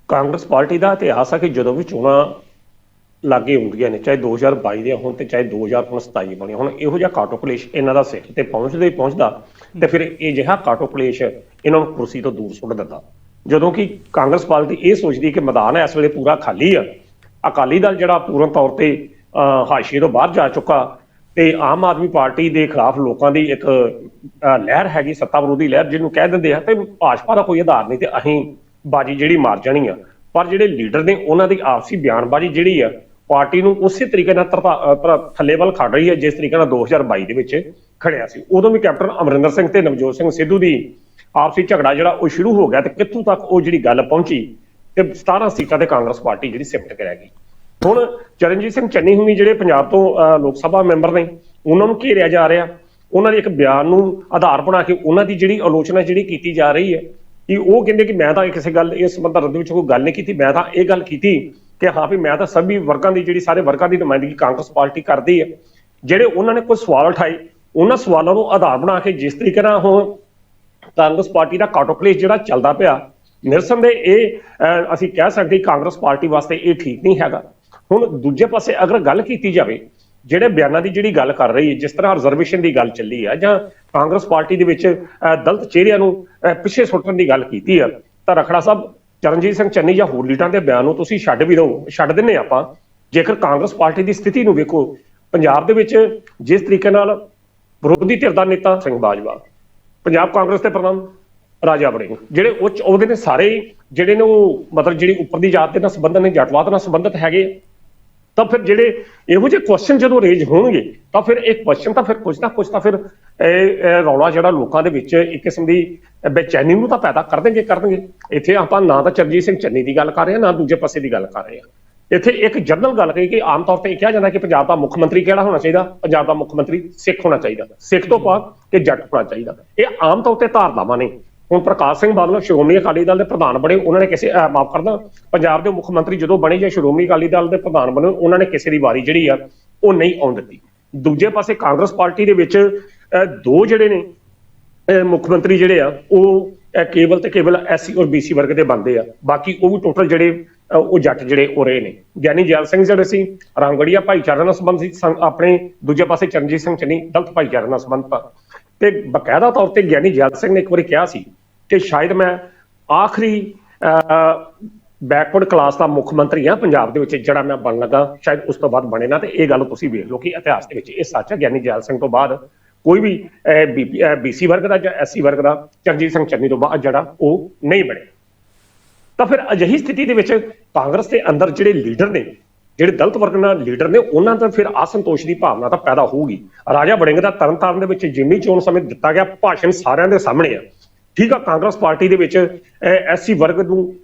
ਕਾਂਗਰਸ ਪਾਰਟੀ ਦਾ ਇਤਿਹਾਸ ਆ ਕਿ ਜਦੋਂ ਵੀ ਚੋਣਾਂ ਲਾਗੇ ਹੁੰਦੀਆਂ ਨੇ, ਚਾਹੇ 2022 ਦੀਆਂ ਹੋਣ ਤੇ ਚਾਹੇ 2027 ਬਣੀਆਂ ਹੁਣ, ਇਹੋ ਜਿਹਾ ਕਾਟੋ ਕਲੇਸ਼ ਇਹਨਾਂ ਦਾ ਸਿਰ ਤੇ ਪਹੁੰਚਦੇ ਹੀ ਪਹੁੰਚਦਾ। ਤੇ ਫਿਰ ਇਹ ਜਿਹਾ ਕਾਟੋ ਕਲੇਸ਼ ਇਹਨਾਂ ਨੂੰ ਕੁਰਸੀ ਤੋਂ ਦੂਰ ਸੁੱਟ ਦਿੰਦਾ। ਜਦੋਂ ਕਿ ਕਾਂਗਰਸ ਪਾਰਟੀ ਇਹ ਸੋਚਦੀ ਕਿ ਮੈਦਾਨ ਇਸ ਵੇਲੇ ਪੂਰਾ ਖਾਲੀ ਆ ਅਕਾਲੀ ਦਲ ਜਿਹੜਾ ਪੂਰਨ ਤੌਰ ਤੇ ਅਹ, ਹਾਸ਼ੀਏ ਤੋਂ ਬਾਹਰ ਜਾ ਚੁੱਕਾ ਤੇ ਆਮ ਆਦਮੀ ਪਾਰਟੀ ਦੇ ਖਿਲਾਫ ਲੋਕਾਂ ਦੀ ਇੱਕ ਲਹਿਰ ਹੈਗੀ ਸੱਤਾ ਵਿਰੋਧੀ ਲਹਿਰ ਜਿਹਨੂੰ ਕਹਿ ਦਿੰਦੇ ਆ ਤੇ ਭਾਜਪਾ ਦਾ ਕੋਈ ਆਧਾਰ ਨਹੀਂ ਤੇ ਅਸੀਂ ਬਾਜੀ ਜਿਹੜੀ ਮਾਰ ਜਾਣੀ ਆ। ਪਰ ਜਿਹੜੇ ਲੀਡਰ ਨੇ ਉਹਨਾਂ ਦੀ ਆਪਸੀ ਬਿਆਨਬਾਜ਼ੀ ਜਿਹੜੀ ਆ ਪਾਰਟੀ ਨੂੰ ਉਸੇ ਤਰੀਕੇ ਨਾਲ ਧਰਤਾ- ਥੱਲੇ ਵੱਲ ਖੜ ਰਹੀ ਹੈ ਜਿਸ ਤਰੀਕੇ ਨਾਲ 2022 ਦੇ ਵਿੱਚ ਖੜਿਆ ਸੀ। ਉਦੋਂ ਵੀ ਕੈਪਟਨ ਅਮਰਿੰਦਰ ਸਿੰਘ ਤੇ ਨਵਜੋਤ ਸਿੰਘ ਸਿੱਧੂ ਦੀ ਆਪਸੀ ਝਗੜਾ ਜਿਹੜਾ ਉਹ ਸ਼ੁਰੂ ਹੋ ਗਿਆ ਤੇ ਕਿੱਥੋਂ ਤੱਕ ਉਹ ਜਿਹੜੀ ਗੱਲ ਪਹੁੰਚੀ ਤੇ 17 ਸੀਟਾਂ ਤੇ ਕਾਂਗਰਸ ਪਾਰਟੀ ਜਿਹੜੀ ਸਿਫਟ ਕਰ ਗਈ। ਹੁਣ ਚਰਨਜੀਤ ਸਿੰਘ ਚੰਨੀ ਹੁਣੀ ਜਿਹੜੇ ਪੰਜਾਬ ਤੋਂ ਲੋਕ ਸਭਾ ਮੈਂਬਰ ਨੇ, ਉਹਨਾਂ ਨੂੰ ਘੇਰਿਆ ਜਾ ਰਿਹਾ? ਉਹਨਾਂ ਦੇ ਇੱਕ ਬਿਆਨ ਨੂੰ ਆਧਾਰ ਬਣਾ ਕੇ ਉਹਨਾਂ ਦੀ ਜਿਹੜੀ ਆਲੋਚਨਾ ਜਿਹੜੀ ਕੀਤੀ ਜਾ ਰਹੀ ਹੈ, ਕਿ ਉਹ ਕਹਿੰਦੇ ਕਿ ਮੈਂ ਤਾਂ ਕਿਸੇ ਗੱਲ, ਇਸ ਸੰਬੰਧ ਦੇ ਵਿੱਚ ਕੋਈ ਗੱਲ ਨਹੀਂ ਕੀਤੀ, ਮੈਂ ਤਾਂ ਇਹ ਗੱਲ ਕੀਤੀ ਕਿ ਹਾਂ ਵੀ ਮੈਂ ਤਾਂ ਸਭੀ ਵਰਗਾਂ ਦੀ ਜਿਹੜੀ ਸਾਰੇ ਵਰਗਾਂ ਦੀ ਨੁਮਾਇੰਦਗੀ ਕਾਂਗਰਸ ਪਾਰਟੀ ਕਰਦੀ ਹੈ, ਜਿਹੜੇ ਉਹਨਾਂ ਨੇ ਕੋਈ ਸਵਾਲ ਉਠਾਏ ਉਹਨਾਂ ਸਵਾਲਾਂ ਨੂੰ ਆਧਾਰ ਬਣਾ ਕੇ ਜਿਸ ਤਰੀਕੇ ਨਾਲ ਹੁਣ ਕਾਂਗਰਸ ਪਾਰਟੀ ਦਾ ਕਾਟੋਕਲੇਸ ਜਿਹੜਾ ਚੱਲਦਾ ਪਿਆ ਨਿਰਸੰਦੇ ਇਹ ਅਸੀਂ ਕਹਿ ਸਕਦੇ ਕਾਂਗਰਸ ਪਾਰਟੀ ਵਾਸਤੇ ਇਹ ਠੀਕ ਨਹੀਂ ਹੈਗਾ। ਹੁਣ ਦੂਜੇ ਪਾਸੇ ਅਗਰ ਗੱਲ ਕੀਤੀ ਜਾਵੇ, ਜਿਹੜੇ ਬਿਆਨਾਂ ਦੀ ਜਿਹੜੀ ਗੱਲ ਕਰ ਰਹੀ ਹੈ, ਜਿਸ ਤਰ੍ਹਾਂ ਰਿਜ਼ਰਵੇਸ਼ਨ ਦੀ ਗੱਲ ਚੱਲੀ ਹੈ ਜਾਂ ਕਾਂਗਰਸ ਪਾਰਟੀ ਦੇ ਵਿੱਚ ਦਲਤ ਚਿਹਰਿਆਂ ਨੂੰ ਪਿੱਛੇ ਸੁੱਟਣ ਦੀ ਗੱਲ ਕੀਤੀ ਹੈ ਤਾਂ ਰਖੜਾ ਸਾਹਿਬ, ਚਰਨਜੀਤ ਸਿੰਘ ਚੰਨੀ ਜਾਂ ਹੋਰ ਲੀਡਰਾਂ ਦੇ ਬਿਆਨ ਨੂੰ ਤੁਸੀਂ ਛੱਡ ਵੀ ਦਿਓ ਛੱਡ ਦਿੰਨੇ ਆਪਾਂ। ਜੇਕਰ ਕਾਂਗਰਸ ਪਾਰਟੀ ਦੀ ਸਥਿਤੀ ਨੂੰ ਵੇਖੋ, ਪੰਜਾਬ ਦੇ ਵਿੱਚ ਜਿਸ ਤਰੀਕੇ ਨਾਲ ਵਿਰੋਧੀ ਧਿਰ ਦਾ ਨੇਤਾ ਸਿੰਘ ਬਾਜਵਾ, ਪੰਜਾਬ ਕਾਂਗਰਸ ਦੇ ਪ੍ਰਧਾਨ ਰਾਜਾ ਵੜਿੰਗ, ਜਿਹੜੇ ਉੱਚ ਉਹਦੇ ਨੇ ਸਾਰੇ ਜਿਹੜੇ ਨੇ ਉਹ ਮਤਲਬ ਜਿਹੜੀ ਉੱਪਰ ਦੀ ਜਾਤ ਦੇ ਨਾਲ ਸੰਬੰਧਤ ਨੇ, ਜੱਟਵਾਦ ਨਾਲ ਸੰਬੰਧਿਤ ਹੈਗੇ ਆ। ਤਾਂ ਫਿਰ ਜਿਹੜੇ ਇਹੋ ਜਿਹੇ ਕੁਐਸਚਨ ਜਦੋਂ ਰੇਜ ਹੋਣਗੇ, ਤਾਂ ਫਿਰ ਇਹ ਕੁਐਸਚਨ ਤਾਂ ਫਿਰ ਕੁਝ ਨਾ ਕੁਝ ਤਾਂ ਫਿਰ ਇਹ ਰੌਲਾ ਜਿਹੜਾ ਲੋਕਾਂ ਦੇ ਵਿੱਚ ਇੱਕ ਕਿਸਮ ਦੀ ਬੇਚੈਨੀ ਨੂੰ ਤਾਂ ਪੈਦਾ ਕਰ ਦੇਣਗੇ ਕਰ ਦੇਣਗੇ ਇੱਥੇ ਆਪਾਂ ਨਾ ਤਾਂ ਚਰਨਜੀਤ ਸਿੰਘ ਚੰਨੀ ਦੀ ਗੱਲ ਕਰ ਰਹੇ ਹਾਂ, ਨਾ ਦੂਜੇ ਪਾਸੇ ਦੀ ਗੱਲ ਕਰ ਰਹੇ ਹਾਂ ਇੱਥੇ ਇੱਕ ਜਨਰਲ ਗੱਲ ਕਹੀ ਕਿ ਆਮ ਤੌਰ ਤੇ ਇਹ ਕਿਹਾ ਜਾਂਦਾ ਕਿ ਪੰਜਾਬ ਦਾ ਮੁੱਖ ਮੰਤਰੀ ਕਿਹੜਾ ਹੋਣਾ ਚਾਹੀਦਾ? ਪੰਜਾਬ ਦਾ ਮੁੱਖ ਮੰਤਰੀ ਸਿੱਖ ਹੋਣਾ ਚਾਹੀਦਾ। ਸਿੱਖ ਤੋਂ ਬਾਅਦ ਕਿ ਜੱਟ ਹੋਣਾ ਚਾਹੀਦਾ। ਇਹ ਆਮ ਤੌਰ ਤੇ ਧਾਰਨਾਵਾਂ ਨੇ। ਹੁਣ ਪ੍ਰਕਾਸ਼ ਸਿੰਘ ਬਾਦਲ, ਸ਼੍ਰੋਮਣੀ ਅਕਾਲੀ ਦਲ ਦੇ ਪ੍ਰਧਾਨ ਬਣੇ, ਉਹਨਾਂ ਨੇ ਕਿਸੇ ਮਾਫ ਕਰਦਾ ਪੰਜਾਬ ਦੇ ਮੁੱਖ ਮੰਤਰੀ ਜਦੋਂ ਬਣੇ ਜਾਂ ਸ਼੍ਰੋਮਣੀ ਅਕਾਲੀ ਦਲ ਦੇ ਪ੍ਰਧਾਨ ਬਣੇ, ਉਹਨਾਂ ਨੇ ਕਿਸੇ ਦੀ ਵਾਰੀ ਜਿਹੜੀ ਆ, ਉਹ ਨਹੀਂ ਆਉਣ ਦਿੱਤੀ। ਦੂਜੇ ਪਾਸੇ ਕਾਂਗਰਸ ਪਾਰਟੀ ਦੇ ਵਿੱਚ ਦੋ ਜਿਹੜੇ ਨੇ ਮੁੱਖ ਮੰਤਰੀ ਜਿਹੜੇ ਆ, ਉਹ ਕੇਵਲ ਤੇ ਕੇਵਲ ਐਸਸੀ ਔਰ ਬੀਸੀ ਵਰਗ ਦੇ ਬੰਦੇ ਆ। ਬਾਕੀ ਉਹ ਵੀ ਟੋਟਲ ਜਿਹੜੇ ਉਹ ਜੱਟ ਜਿਹੜੇ ਉਹ ਰਹੇ ਨੇ ਗਿਆਨੀ ਜੈਲ ਸਿੰਘ ਜਿਹੜੇ ਸੀ ਰਾਮਗੜੀਆ ਭਾਈਚਾਰੇ ਨਾਲ ਸੰਬੰਧਿਤ ਸੰ- ਆਪਣੇ ਦੂਜੇ ਪਾਸੇ ਚਰਨਜੀਤ ਸਿੰਘ ਚੰਨੀ ਦਲਤ ਭਾਈਚਾਰੇ ਨਾਲ ਸੰਬੰਧਿਤ ਆ। ਤੇ ਬਕਾਇਦਾ ਤੌਰ ਤੇ ਗਿਆਨੀ ਜੈਲ ਸਿੰਘ ਨੇ ਇੱਕ ਵਾਰੀ ਕਿਹਾ ਸੀ ਕਿ ਸ਼ਾਇਦ ਮੈਂ ਆਖਰੀ ਬੈਕਵਰਡ ਕਲਾਸ ਦਾ ਮੁੱਖ ਮੰਤਰੀ ਆ ਪੰਜਾਬ ਦੇ ਵਿੱਚ, ਜਿਹੜਾ ਮੈਂ ਬਣਨ ਲੱਗਾ, ਸ਼ਾਇਦ ਉਸ ਤੋਂ ਬਾਅਦ ਬਣੇ ਨਾ ਤੇ ਇਹ ਗੱਲ ਤੁਸੀਂ ਵੇਖ ਲਓ ਕਿ ਇਤਿਹਾਸ ਦੇ ਵਿੱਚ ਇਹ ਸੱਚ ਹੈ ਗਿਆਨੀ ਜੈਲ ਸਿੰਘ ਤੋਂ ਬਾਅਦ ਕੋਈ ਵੀ ਬੀਸੀ ਵਰਗ ਦਾ ਜਾਂ ਐਸਸੀ ਵਰਗ ਦਾ, ਚਰਨਜੀਤ ਸਿੰਘ ਚੰਨੀ ਤੋਂ ਬਾਅਦ ਜਿਹੜਾ ਉਹ ਨਹੀਂ ਬਣੇ ਤਾਂ ਫਿਰ ਅਜਿਹੀ ਸਥਿਤੀ ਦੇ ਵਿੱਚ ਕਾਂਗਰਸ ਦੇ ਅੰਦਰ ਜਿਹੜੇ ਲੀਡਰ ਨੇ, ਜਿਹੜੇ ਦਲਤ ਵਰਗ ਨਾਲ ਲੀਡਰ ਨੇ, ਉਹਨਾਂ ਦਾ ਫਿਰ ਅਸੰਤੋਸ਼ ਦੀ ਭਾਵਨਾ ਤਾਂ ਪੈਦਾ ਹੋਊਗੀ। ਰਾਜਾ ਵੜਿੰਗ ਦਾ ਤਰਨਤਾਰਨ ਦੇ ਵਿੱਚ ਜਿਮਨੀ ਚੋਣ ਸਮੇਂ ਦਿੱਤਾ ਗਿਆ, ਭਾਸ਼ਣ ਸਾਰਿਆਂ ਦੇ ਸਾਹਮਣੇ ਆ। ਠੀਕ ਆ, ਕਾਂਗਰਸ ਪਾਰਟੀ ਦੇ ਵਿੱਚ ਐਸਸੀ ਵਰਗ ਨੂੰ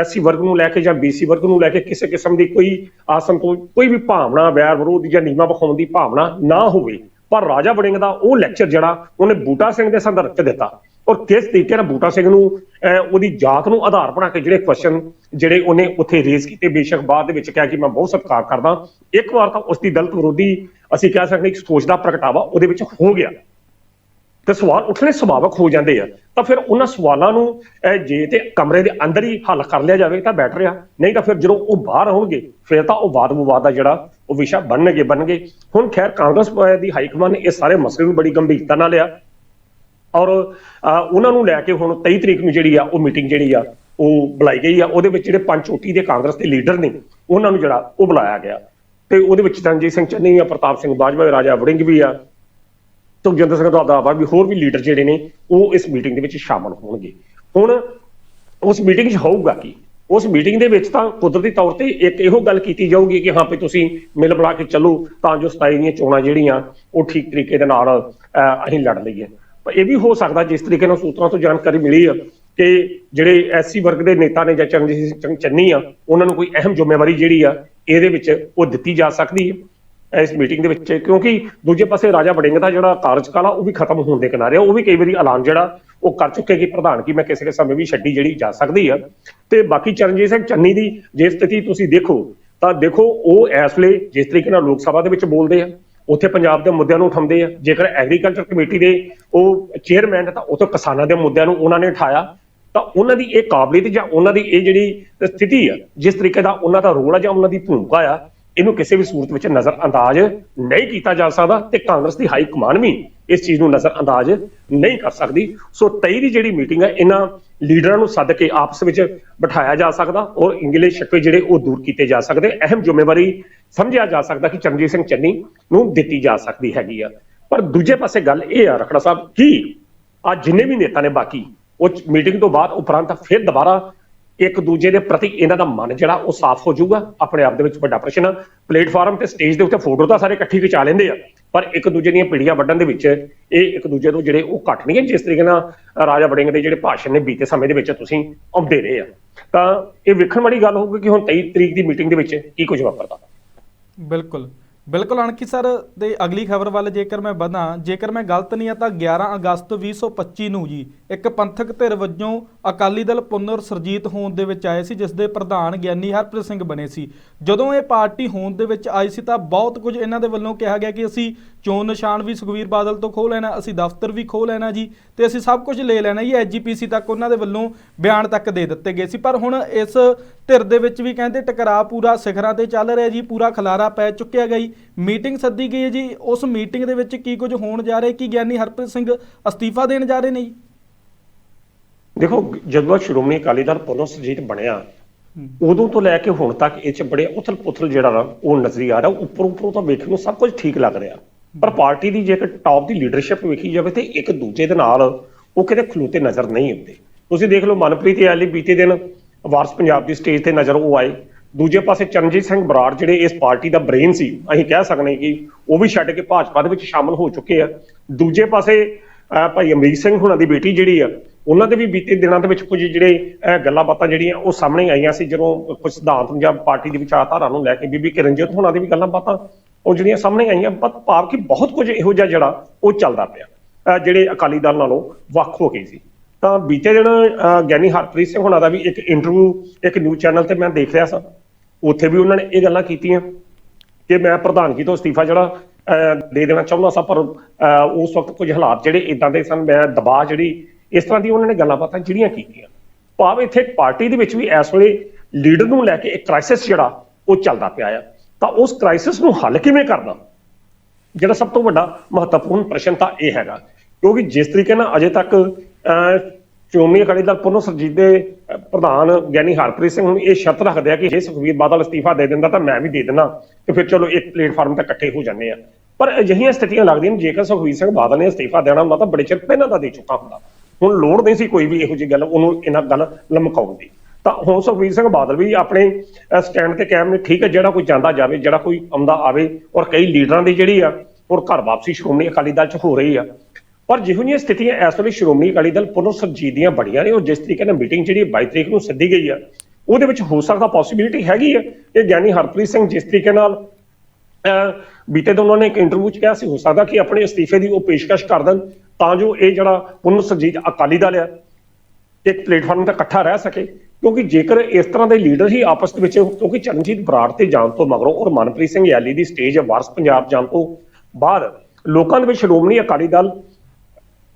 ਐਸਸੀ ਵਰਗ ਨੂੰ ਲੈ ਕੇ ਜਾਂ ਬੀਸੀ ਵਰਗ ਨੂੰ ਲੈ ਕੇ ਕਿਸੇ ਕਿਸਮ ਦੀ ਕੋਈ ਅਸੰਤੋਸ਼ ਕੋਈ ਵੀ ਭਾਵਨਾ, ਵੈਰ ਵਿਰੋਧ ਜਾਂ ਨੀਵਾ ਵਿਖਾਉਣ ਦੀ ਭਾਵਨਾ ਨਾ ਹੋਵੇ, ਪਰ ਰਾਜਾ ਵੜਿੰਗ ਦਾ ਉਹ ਲੈਕਚਰ ਜਿਹੜਾ ਉਹਨੇ ਬੂਟਾ ਸਿੰਘ ਦੇ ਸੰਦਰਭ 'ਚ ਦਿੱਤਾ। ਔਰ ਕਿਸ ਤਰੀਕੇ ਨਾਲ ਬੂਟਾ ਸਿੰਘ ਨੂੰ ਅਹ, ਉਹਦੀ ਜਾਤ ਨੂੰ ਆਧਾਰ ਬਣਾ ਕੇ ਜਿਹੜੇ ਕੁਐਸਚਨ ਜਿਹੜੇ ਉਹਨੇ ਉੱਥੇ ਰੇਜ਼ ਕੀਤੇ ਬੇਸ਼ੱਕ ਬਾਅਦ ਦੇ ਵਿੱਚ ਕਿਹਾ ਕਿ ਮੈਂ ਬਹੁਤ ਸਤਿਕਾਰ ਕਰਦਾ ਇੱਕ ਵਾਰ ਤਾਂ ਉਸ ਦੀ ਦਲਿਤ ਵਿਰੋਧੀ ਅਸੀਂ ਕਹਿ ਸਕਦੇ ਇੱਕ ਸੋਚ ਦਾ ਪ੍ਰਗਟਾਵਾ ਉਹਦੇ ਵਿੱਚ ਹੋ ਗਿਆ। ਤੇ ਸਵਾਲ ਉੱਠਣੇ ਸੁਭਾਵਕ ਹੋ ਜਾਂਦੇ ਆ ਤਾਂ ਫਿਰ ਉਹਨਾਂ ਸਵਾਲਾਂ ਨੂੰ ਜੇ ਤੇ ਕਮਰੇ ਦੇ ਅੰਦਰ ਹੀ ਹੱਲ ਕਰ ਲਿਆ ਜਾਵੇ ਤਾਂ ਬੈਟਰ ਆ ਨਹੀਂ ਤਾਂ ਫਿਰ ਜਦੋਂ ਉਹ ਬਾਹਰ ਆਉਣਗੇ ਫਿਰ ਤਾਂ ਉਹ ਵਾਦ ਵਿਵਾਦ ਦਾ ਜਿਹੜਾ ਉਹ ਵਿਸ਼ਾ ਬਣਨਗੇ ਬਣਨਗੇ। ਹੁਣ ਖੈਰ ਕਾਂਗਰਸ ਦੀ ਹਾਈਕਮਾਨ ਨੇ ਇਹ ਸਾਰੇ ਮਸਲੇ ਨੂੰ ਬੜੀ ਗੰਭੀਰਤਾ ਨਾਲ ਲਿਆ। ਔਰ ਉਹਨਾਂ ਨੂੰ ਲੈ ਕੇ ਹੁਣ 23 ਤਰੀਕ ਨੂੰ ਜਿਹੜੀ ਆ ਉਹ ਮੀਟਿੰਗ ਜਿਹੜੀ ਆ ਉਹ ਬੁਲਾਈ ਗਈ ਆ। ਉਹਦੇ ਵਿੱਚ ਜਿਹੜੇ ਪੰਜ ਚੋਟੀ ਦੇ ਕਾਂਗਰਸ ਦੇ ਲੀਡਰ ਨੇ ਉਹਨਾਂ ਨੂੰ ਜਿਹੜਾ ਉਹ ਬੁਲਾਇਆ ਗਿਆ। ਤੇ ਉਹਦੇ ਵਿੱਚ ਰਣਜੀਤ ਸਿੰਘ ਚੰਨੀ ਆ ਪ੍ਰਤਾਪ ਸਿੰਘ ਬਾਜਵਾ ਰਾਜਾ ਵੜਿੰਗ ਵੀ ਆ। ਸੁਖਜਿੰਦਰ ਸਿੰਘ ਦਾਦਾ ਵੀ ਹੋਰ ਵੀ ਲੀਡਰ ਜਿਹੜੇ ਨੇ ਉਹ ਇਸ ਮੀਟਿੰਗ ਦੇ ਵਿੱਚ ਸ਼ਾਮਲ ਹੋਣਗੇ। ਹੁਣ ਉਸ ਮੀਟਿੰਗ 'ਚ ਹੋਊਗਾ ਕੀ? ਉਸ ਮੀਟਿੰਗ ਦੇ ਵਿੱਚ ਤਾਂ ਕੁਦਰਤੀ ਤੌਰ ਤੇ ਇੱਕ ਇਹੋ ਗੱਲ ਕੀਤੀ ਜਾਊਗੀ ਕਿ ਹਾਂ ਵੀ ਤੁਸੀਂ ਮਿਲ ਬਣਾ ਕੇ ਚੱਲੋ ਤਾਂ ਜੋ 27 ਦੀਆਂ ਚੋਣਾਂ ਜਿਹੜੀਆਂ ਉਹ ਠੀਕ ਤਰੀਕੇ ਦੇ ਨਾਲ ਅਹ, ਅਸੀਂ ਲੜ ਲਈਏ। ਇਹ ਵੀ ਹੋ ਸਕਦਾ ਜਿਸ ਤਰੀਕੇ ਨਾਲ ਸੂਤਰਾਂ ਤੋਂ ਜਾਣਕਾਰੀ ਮਿਲੀ ਆ ਕਿ ਜਿਹੜੇ ਐਸਸੀ ਵਰਗ ਦੇ ਨੇਤਾ ਨੇ ਜਾਂ ਚਰਨਜੀਤ ਸਿੰਘ ਚੰਨੀ ਆ, ਉਹਨਾਂ ਨੂੰ ਕੋਈ ਅਹਿਮ ਜ਼ਿੰਮੇਵਾਰੀ ਜਿਹੜੀ ਆ, ਇਹਦੇ ਵਿੱਚ ਉਹ ਦਿੱਤੀ ਜਾ ਸਕਦੀ ਹੈ ਇਸ ਮੀਟਿੰਗ ਦੇ ਵਿੱਚ। ਕਿਉਂਕਿ ਦੂਜੇ ਪਾਸੇ ਰਾਜਾ ਵੜਿੰਗ ਦਾ ਜਿਹੜਾ ਕਾਰਜਕਾਲ ਆ, ਉਹ ਵੀ ਖਤਮ ਹੋਣ ਦੇ ਕਿਨਾਰੇ ਆ। ਉਹ ਵੀ ਕਈ ਵਾਰੀ ਐਲਾਨ ਜਿਹੜਾ, ਉਹ ਕਰ ਚੁੱਕੇ ਕਿ ਪ੍ਰਧਾਨ ਕੀ ਮੈਂ ਕਿਸੇ ਕਿਸੇ ਸਮੇਂ ਵੀ ਛੱਡੀ ਜਿਹੜੀ ਜਾ ਸਕਦੀ ਆ। ਤੇ ਬਾਕੀ ਚਰਨਜੀਤ ਸਿੰਘ ਚੰਨੀ ਦੀ ਜੇ ਸਥਿਤੀ ਤੁਸੀਂ ਦੇਖੋ, ਤਾਂ ਦੇਖੋ ਉਹ ਇਸ ਵੇਲੇ ਜਿਸ ਤਰੀਕੇ ਨਾਲ ਲੋਕ ਸਭਾ ਦੇ ਵਿੱਚ ਬੋਲਦੇ ਆ ਉੱਥੇ ਪੰਜਾਬ ਦੇ ਮੁੱਦਿਆਂ ਨੂੰ ਉਠਾਉਂਦੇ ਆ। ਜੇਕਰ ਐਗਰੀਕਲਚਰ ਕਮੇਟੀ ਦੇ ਉਹ ਚੇਅਰਮੈਨ ਤਾਂ ਉੱਥੇ ਕਿਸਾਨਾਂ ਦੇ ਮੁੱਦਿਆਂ ਨੂੰ ਉਹਨਾਂ ਨੇ ਉਠਾਇਆ। ਤਾਂ ਉਹਨਾਂ ਦੀ ਇਹ ਕਾਬਲੀਅਤ ਜਾਂ ਉਹਨਾਂ ਦੀ ਇਹ ਜਿਹੜੀ ਸਥਿਤੀ ਆ, ਜਿਸ ਤਰੀਕੇ ਦਾ ਉਹਨਾਂ ਦਾ ਰੋਲ ਆ ਜਾਂ ਉਹਨਾਂ ਦੀ ਭੂਮਿਕਾ ਆ ਇਹਨੂੰ ਕਿਸੇ ਵੀ ਸੂਰਤ ਵਿੱਚ ਨਜ਼ਰ ਅੰਦਾਜ਼ ਨਹੀਂ ਕੀਤਾ ਜਾ ਸਕਦਾ ਤੇ ਕਾਂਗਰਸ ਦੀ ਹਾਈ ਕਮਾਨ ਵੀ ਇਸ ਚੀਜ਼ ਨੂੰ ਨਜ਼ਰ ਅੰਦਾਜ਼ ਨਹੀਂ ਕਰ ਸਕਦੀ। ਸੋ 23 ਦੀ ਜਿਹੜੀ ਮੀਟਿੰਗ ਹੈ, ਇਹਨਾਂ ਲੀਡਰਾਂ ਨੂੰ ਸੱਦ ਕੇ ਆਪਸ ਵਿੱਚ ਬਿਠਾਇਆ ਜਾ ਸਕਦਾ ਔਰ ਇੰਗਲਿਸ਼ ਸ਼ਿਕਵੇ ਜਿਹੜੇ ਉਹ ਦੂਰ ਕੀਤੇ ਜਾ ਸਕਦੇ। ਅਹਿਮ ਜ਼ਿੰਮੇਵਾਰੀ ਸਮਝਿਆ ਜਾ ਸਕਦਾ ਕਿ ਚਰਨਜੀਤ ਸਿੰਘ ਚੰਨੀ ਨੂੰ ਦਿੱਤੀ ਜਾ ਸਕਦੀ ਹੈਗੀ ਆ। ਪਰ ਦੂਜੇ ਪਾਸੇ ਗੱਲ ਇਹ ਆ ਰਖੜਾ ਸਾਹਿਬ ਕਿ ਆ ਜਿੰਨੇ ਵੀ ਨੇਤਾ ਨੇ ਬਾਕੀ, ਉਹ ਮੀਟਿੰਗ ਤੋਂ ਬਾਅਦ ਉਪਰੰਤ ਫਿਰ ਦੁਬਾਰਾ ਇੱਕ ਦੂਜੇ ਦੇ ਪ੍ਰਤੀ ਇਹਨਾਂ ਦਾ ਮਨ ਜਿਹੜਾ ਉਹ ਸਾਫ਼ ਹੋ ਜਾਊਗਾ, ਆਪਣੇ ਆਪ ਦੇ ਵਿੱਚ ਵੱਡਾ ਪ੍ਰਸ਼ਨ ਆ। ਪਲੇਟਫਾਰਮ ਤੇ ਸਟੇਜ ਦੇ ਉੱਤੇ ਫੋਟੋ ਤਾਂ ਸਾਰੇ ਇਕੱਠੀ ਖਿਚਾ ਲੈਂਦੇ ਆ, ਪਰ ਇੱਕ ਦੂਜੇ ਦੀਆਂ ਪੀੜੀਆਂ ਵੱਢਣ ਦੇ ਵਿੱਚ ਇਹ ਇੱਕ ਦੂਜੇ ਤੋਂ ਜਿਹੜੇ ਉਹ ਘੱਟ ਨਹੀਂ ਹੈ ਜਿਸ ਤਰੀਕੇ ਨਾਲ ਰਾਜਾ ਵੜਿੰਗ ਦੇ ਜਿਹੜੇ ਭਾਸ਼ਣ ਨੇ ਬੀਤੇ ਸਮੇਂ ਦੇ ਵਿੱਚ ਤੁਸੀਂ ਆਉਂਦੇ ਰਹੇ ਆ। ਤਾਂ ਇਹ ਵੇਖਣ ਵਾਲੀ ਗੱਲ ਹੋਊਗੀ ਕਿ ਹੁਣ 23 ਤਰੀਕ ਦੀ ਮੀਟਿੰਗ ਦੇ ਵਿੱਚ ਕੀ ਕੁਝ ਵਾਪਰਦਾ। ਬਿਲਕੁਲ। ਬਿਲਕੁਲ ਅਣਖੀ ਸਰ, ਤੇ ਅਗਲੀ ਖਬਰ ਵੱਲ ਜੇਕਰ ਮੈਂ ਵਧਾਂ, ਜੇਕਰ ਮੈਂ ਗਲਤ ਨਹੀਂ ਆ ਤਾਂ 11 ਅਗਸਤ 2025 ਨੂੰ ਜੀ, ਇੱਕ ਪੰਥਕ ਧਿਰ ਵਜੋਂ ਅਕਾਲੀ ਦਲ ਪੁਨਰ ਸਰਜੀਤ ਹੋਣ ਦੇ ਵਿੱਚ ਆਏ ਸੀ, ਜਿਸ ਦੇ ਪ੍ਰਧਾਨ ਗਿਆਨੀ ਹਰਪ੍ਰੀਤ ਸਿੰਘ ਬਣੇ ਸੀ। ਜਦੋਂ ਇਹ ਪਾਰਟੀ ਹੋਣ ਦੇ ਵਿੱਚ ਆਈ ਸੀ ਤਾਂ ਬਹੁਤ ਕੁਝ ਇਹਨਾਂ ਦੇ ਵੱਲੋਂ ਕਿਹਾ ਗਿਆ ਕਿ ਅਸੀਂ ਚੋਣ ਨਿਸ਼ਾਨ ਵੀ ਸੁਖਵੀਰ ਬਾਦਲ ਤੋਂ ਖੋਹ ਲੈਣਾ, ਅਸੀਂ ਦਫ਼ਤਰ ਵੀ ਖੋਹ ਲੈਣਾ ਜੀ, ਤੇ ਅਸੀਂ ਸਭ ਕੁਝ ਲੈ ਲੈਣਾ ਜੀ ਐਜੀਪੀਸੀ ਤੱਕ ਉਹਨਾਂ ਦੇ ਵੱਲੋਂ ਬਿਆਨ ਤੱਕ ਦੇ ਦਿੱਤੇ ਗਏ ਸੀ। ਪਰ ਹੁਣ ਇਸ ਧਿਰ ਦੇ ਵਿੱਚ ਵੀ ਕਹਿੰਦੇ ਟਕਰਾਅ ਪੂਰਾ ਸਿਖਰਾਂ ਤੇ ਚੱਲ ਰਿਹਾ ਜੀ, ਪੂਰਾ ਖਲਾਰਾ ਪੈ ਚੁੱਕਿਆ ਗਈ ਮੀਟਿੰਗ ਸੱਦੀ ਗਈ ਹੈ ਜੀ, ਉਸ ਮੀਟਿੰਗ ਦੇ ਵਿੱਚ ਕੀ ਕੁਝ ਹੋਣ ਜਾ ਰਿਹਾ, ਕੀ ਗਿਆਨੀ ਹਰਪ੍ਰੀਤ ਸਿੰਘ ਅਸਤੀਫਾ ਦੇਣ ਜਾ ਰਹੇ ਨੇ ਜੀ? ਦੇਖੋ, ਜਦੋਂ ਸ਼੍ਰੋਮਣੀ ਅਕਾਲੀ ਦਲ ਪੁਨਰ ਸਰਜੀਤ ਬਣਿਆ, ਉਦੋਂ ਤੋਂ ਲੈ ਕੇ ਹੁਣ ਤੱਕ ਇਹ ਚ ਬੜੇ ਉਥਲ ਪੁਥਲ ਜਿਹੜਾ ਨਾ ਉਹ ਨਜ਼ਰੀ ਆ ਰਿਹਾ ਉੱਪਰ ਉੱਪਰੋਂ ਤਾਂ ਵੇਖਣ ਨੂੰ ਸਭ ਕੁਝ ਠੀਕ ਲੱਗ ਰਿਹਾ। ਪਰ ਪਾਰਟੀ ਦੀ ਜੇਕਰ ਟਾਪ ਦੀ ਲੀਡਰਸ਼ਿਪ ਵੇਖੀ ਜਾਵੇ ਤੇ ਇੱਕ ਦੂਜੇ ਦੇ ਨਾਲ ਉਹ ਕਿਤੇ ਖਲੋਤੇ ਨਜ਼ਰ ਨਹੀਂ ਆਉਂਦੇ। ਤੁਸੀਂ ਦੇਖ ਲਓ ਮਨਪ੍ਰੀਤ ਯਾਲੀ ਬੀਤੇ ਦਿਨ ਵਾਰਸ ਪੰਜਾਬ ਦੀ ਸਟੇਜ ਤੇ ਨਜ਼ਰ ਉਹ ਆਏ। ਦੂਜੇ ਪਾਸੇ ਚਰਨਜੀਤ ਸਿੰਘ ਬਰਾੜ ਜਿਹੜੇ ਇਸ ਪਾਰਟੀ ਦਾ ਬ੍ਰੇਨ ਸੀ, ਅਸੀਂ ਕਹਿ ਸਕਦੇ ਕਿ ਉਹ ਵੀ ਛੱਡ ਕੇ ਭਾਜਪਾ ਦੇ ਵਿੱਚ ਸ਼ਾਮਲ ਹੋ ਚੁੱਕੇ ਆ। ਦੂਜੇ ਪਾਸੇ ਭਾਈ ਅਮਰੀਕ ਸਿੰਘ ਹੁਣਾਂ ਦੀ ਬੇਟੀ ਜਿਹੜੀ ਆ, ਉਹਨਾਂ ਦੇ ਵੀ ਬੀਤੇ ਦਿਨਾਂ ਦੇ ਵਿੱਚ ਕੁਝ ਜਿਹੜੇ ਗੱਲਾਂ ਬਾਤਾਂ ਜਿਹੜੀਆਂ ਉਹ ਸਾਹਮਣੇ ਆਈਆਂ ਸੀ, ਜਦੋਂ ਕੁਝ ਸਿਧਾਂਤ ਪੰਜਾਬ ਪਾਰਟੀ ਦੀ ਵਿਚਾਰਧਾਰਾ ਨੂੰ ਲੈ ਕੇ ਬੀਬੀ ਕਿਰਨਜੀਤ ਹੁਣਾਂ ਦੀ ਵੀ ਗੱਲਾਂ ਬਾਤਾਂ ਉਹ ਜਿਹੜੀਆਂ ਸਾਹਮਣੇ ਆਈਆਂ ਪਰ ਭਾਵ ਕਿ ਬਹੁਤ ਕੁਝ ਇਹੋ ਜਿਹਾ ਜਿਹੜਾ ਉਹ ਚੱਲਦਾ ਪਿਆ। ਜਿਹੜੇ ਅਕਾਲੀ ਦਲ ਨਾਲੋਂ ਵੱਖ ਹੋ ਗਏ ਸੀ। ਤਾਂ ਬੀਤੇ ਦਿਨ ਗਿਆਨੀ ਹਰਪ੍ਰੀਤ ਸਿੰਘ ਹੁਣਾਂ ਦਾ ਵੀ ਇੱਕ ਇੰਟਰਵਿਊ ਇੱਕ ਨਿਊਜ਼ ਚੈਨਲ ਤੇ ਮੈਂ ਦੇਖ ਰਿਹਾ ਸਾਂ। ਉੱਥੇ ਵੀ ਉਹਨਾਂ ਨੇ ਇਹ ਗੱਲਾਂ ਕੀਤੀਆਂ ਕਿ ਮੈਂ ਪ੍ਰਧਾਨਗੀ ਤੋਂ ਅਸਤੀਫਾ ਜਿਹੜਾ ਅਹ, ਦੇ ਦੇਣਾ ਚਾਹੁੰਦਾ ਸਾਂ ਪਰ ਉਸ ਵਕਤ ਕੁਝ ਹਾਲਾਤ ਜਿਹੜੇ ਇਦਾਂ ਦੇ ਸਨ ਮੈਂ ਦਬਾਅ ਜਿਹੜੀ ਇਸ ਤਰ੍ਹਾਂ ਦੀ ਉਹਨਾਂ ਨੇ ਗੱਲਾਂ ਬਾਤਾਂ ਜਿਹੜੀਆਂ ਕੀਤੀਆਂ। ਭਾਵ ਇੱਥੇ ਪਾਰਟੀ ਦੇ ਵਿੱਚ ਵੀ ਇਸ ਵੇਲੇ ਲੀਡਰ ਨੂੰ ਲੈ ਕੇ ਇੱਕ ਕ੍ਰਾਈਸਿਸ ਜਿਹੜਾ ਉਹ ਚੱਲਦਾ ਪਿਆ ਆ। ਤਾਂ ਉਸ ਕ੍ਰਾਈਸਿਸ ਨੂੰ ਹੱਲ ਕਿਵੇਂ ਕਰਨਾ? ਜਿਹੜਾ ਸਭ ਤੋਂ ਵੱਡਾ ਮਹੱਤਵਪੂਰਨ ਪ੍ਰਸ਼ਨ ਤਾਂ ਇਹ ਹੈਗਾ। ਕਿਉਂਕਿ ਜਿਸ ਤਰੀਕੇ ਨਾਲ ਅਜੇ ਤੱਕ ਅਹ, ਸ਼੍ਰੋਮਣੀ ਅਕਾਲੀ ਦਲ ਪੁਨਰ ਸਰਜੀਤ ਦੇ ਪ੍ਰਧਾਨ ਗਿਆਨੀ ਹਰਪ੍ਰੀਤ ਸਿੰਘ ਹੁਣ ਇਹ ਸ਼ਰਤ ਰੱਖਦੇ ਆ ਕਿ ਜੇ ਸੁਖਬੀਰ ਬਾਦਲ ਅਸਤੀਫਾ ਦੇ ਦਿੰਦਾ ਤਾਂ ਮੈਂ ਵੀ ਦੇ ਦੇਣਾ ਤੇ ਫਿਰ ਚਲੋ ਇੱਕ ਪਲੇਟਫਾਰਮ ਤੇ ਇਕੱਠੇ ਹੋ ਜਾਂਦੇ ਆ। ਪਰ ਅਜਿਹੀਆਂ ਸਥਿਤੀਆਂ ਲੱਗਦੀਆਂ ਨੇ ਜੇਕਰ ਸੁਖਬੀਰ ਸਿੰਘ ਬਾਦਲ ਨੇ ਅਸਤੀਫਾ ਦੇਣਾ ਹੁੰਦਾ ਤਾਂ ਬੜੇ ਚਿਰ ਪਹਿਲਾਂ ਦਾ ਦੇ ਚੁੱਕਾ ਹੁੰਦਾ। ਹੁਣ ਲੋੜ ਨਹੀਂ ਸੀ ਕੋਈ ਵੀ ਇਹੋ ਜਿਹੀ ਗੱਲ ਉਹਨੂੰ ਇਹਨਾਂ ਗੱਲ ਲਮਕਾਉਣ ਦੀ। ਤਾਂ ਹੁਣ ਸੁਖਬੀਰ ਸਿੰਘ ਬਾਦਲ ਵੀ ਆਪਣੇ ਸਟੈਂਡ ਤੇ ਕਾਇਮ ਨੇ ਠੀਕ ਹੈ ਜਿਹੜਾ ਕੋਈ ਜਾਂਦਾ ਜਾਵੇ ਜਿਹੜਾ ਕੋਈ ਆਉਂਦਾ ਆਵੇ ਔਰ ਕਈ ਲੀਡਰਾਂ ਦੀ ਜਿਹੜੀ ਆ ਔਰ ਘਰ ਵਾਪਸੀ ਸ਼੍ਰੋਮਣੀ ਅਕਾਲੀ ਦਲ ਚ ਹੋ ਰਹੀ ਆ। ਪਰ ਜਿਹੋ ਜਿਹੀਆਂ ਸਥਿਤੀਆਂ ਇਸ ਵੇਲੇ ਸ਼੍ਰੋਮਣੀ ਅਕਾਲੀ ਦਲ ਪੁਨਰ ਸੁਰਜੀਤ ਦੀਆਂ ਬੜੀਆਂ ਨੇ ਔਰ ਜਿਸ ਤਰੀਕੇ ਨਾਲ ਮੀਟਿੰਗ ਜਿਹੜੀ 22 ਤਰੀਕ ਨੂੰ ਸੱਦੀ ਗਈ ਆ ਉਹਦੇ ਵਿੱਚ ਹੋ ਸਕਦਾ ਪੋਸਿਬਿਲਿਟੀ ਹੈਗੀ ਹੈ ਕਿ ਗਿਆਨੀ ਹਰਪ੍ਰੀਤ ਸਿੰਘ ਜਿਸ ਤਰੀਕੇ ਨਾਲ ਅਹ, ਬੀਤੇ ਦਿਨ ਉਹਨਾਂ ਨੇ ਇੱਕ ਇੰਟਰਵਿਊ 'ਚ ਕਿਹਾ ਸੀ ਹੋ ਸਕਦਾ ਕਿ ਆਪਣੇ ਅਸਤੀਫੇ ਦੀ ਉਹ ਪੇਸ਼ਕਸ਼ ਕਰ ਦੇਣ ਤਾਂ ਜੋ ਇਹ ਜਿਹੜਾ ਪੁਨਰ ਸੁਰਜੀਤ ਅਕਾਲੀ ਦਲ ਆ ਇੱਕ ਪਲੇਟਫਾਰਮ ਤੇ ਇਕੱਠਾ ਰਹਿ ਸਕੇ। ਕਿਉਂਕਿ ਜੇਕਰ ਇਸ ਤਰ੍ਹਾਂ ਦੇ ਲੀਡਰ ਹੀ ਆਪਸ ਦੇ ਵਿੱਚ, ਕਿਉਂਕਿ ਚਰਨਜੀਤ ਬਰਾੜ ਤੇ ਜਾਣ ਤੋਂ ਮਗਰੋਂ ਔਰ ਮਨਪ੍ਰੀਤ ਸਿੰਘ ਯਾਲੀ ਦੀ ਸਟੇਜ ਵਾਰਸ ਪੰਜਾਬ ਜਾਣ ਤੋਂ ਬਾਅਦ, ਲੋਕਾਂ ਦੇ ਵਿੱਚ ਸ਼੍ਰੋਮਣੀ ਅਕਾਲੀ ਦਲ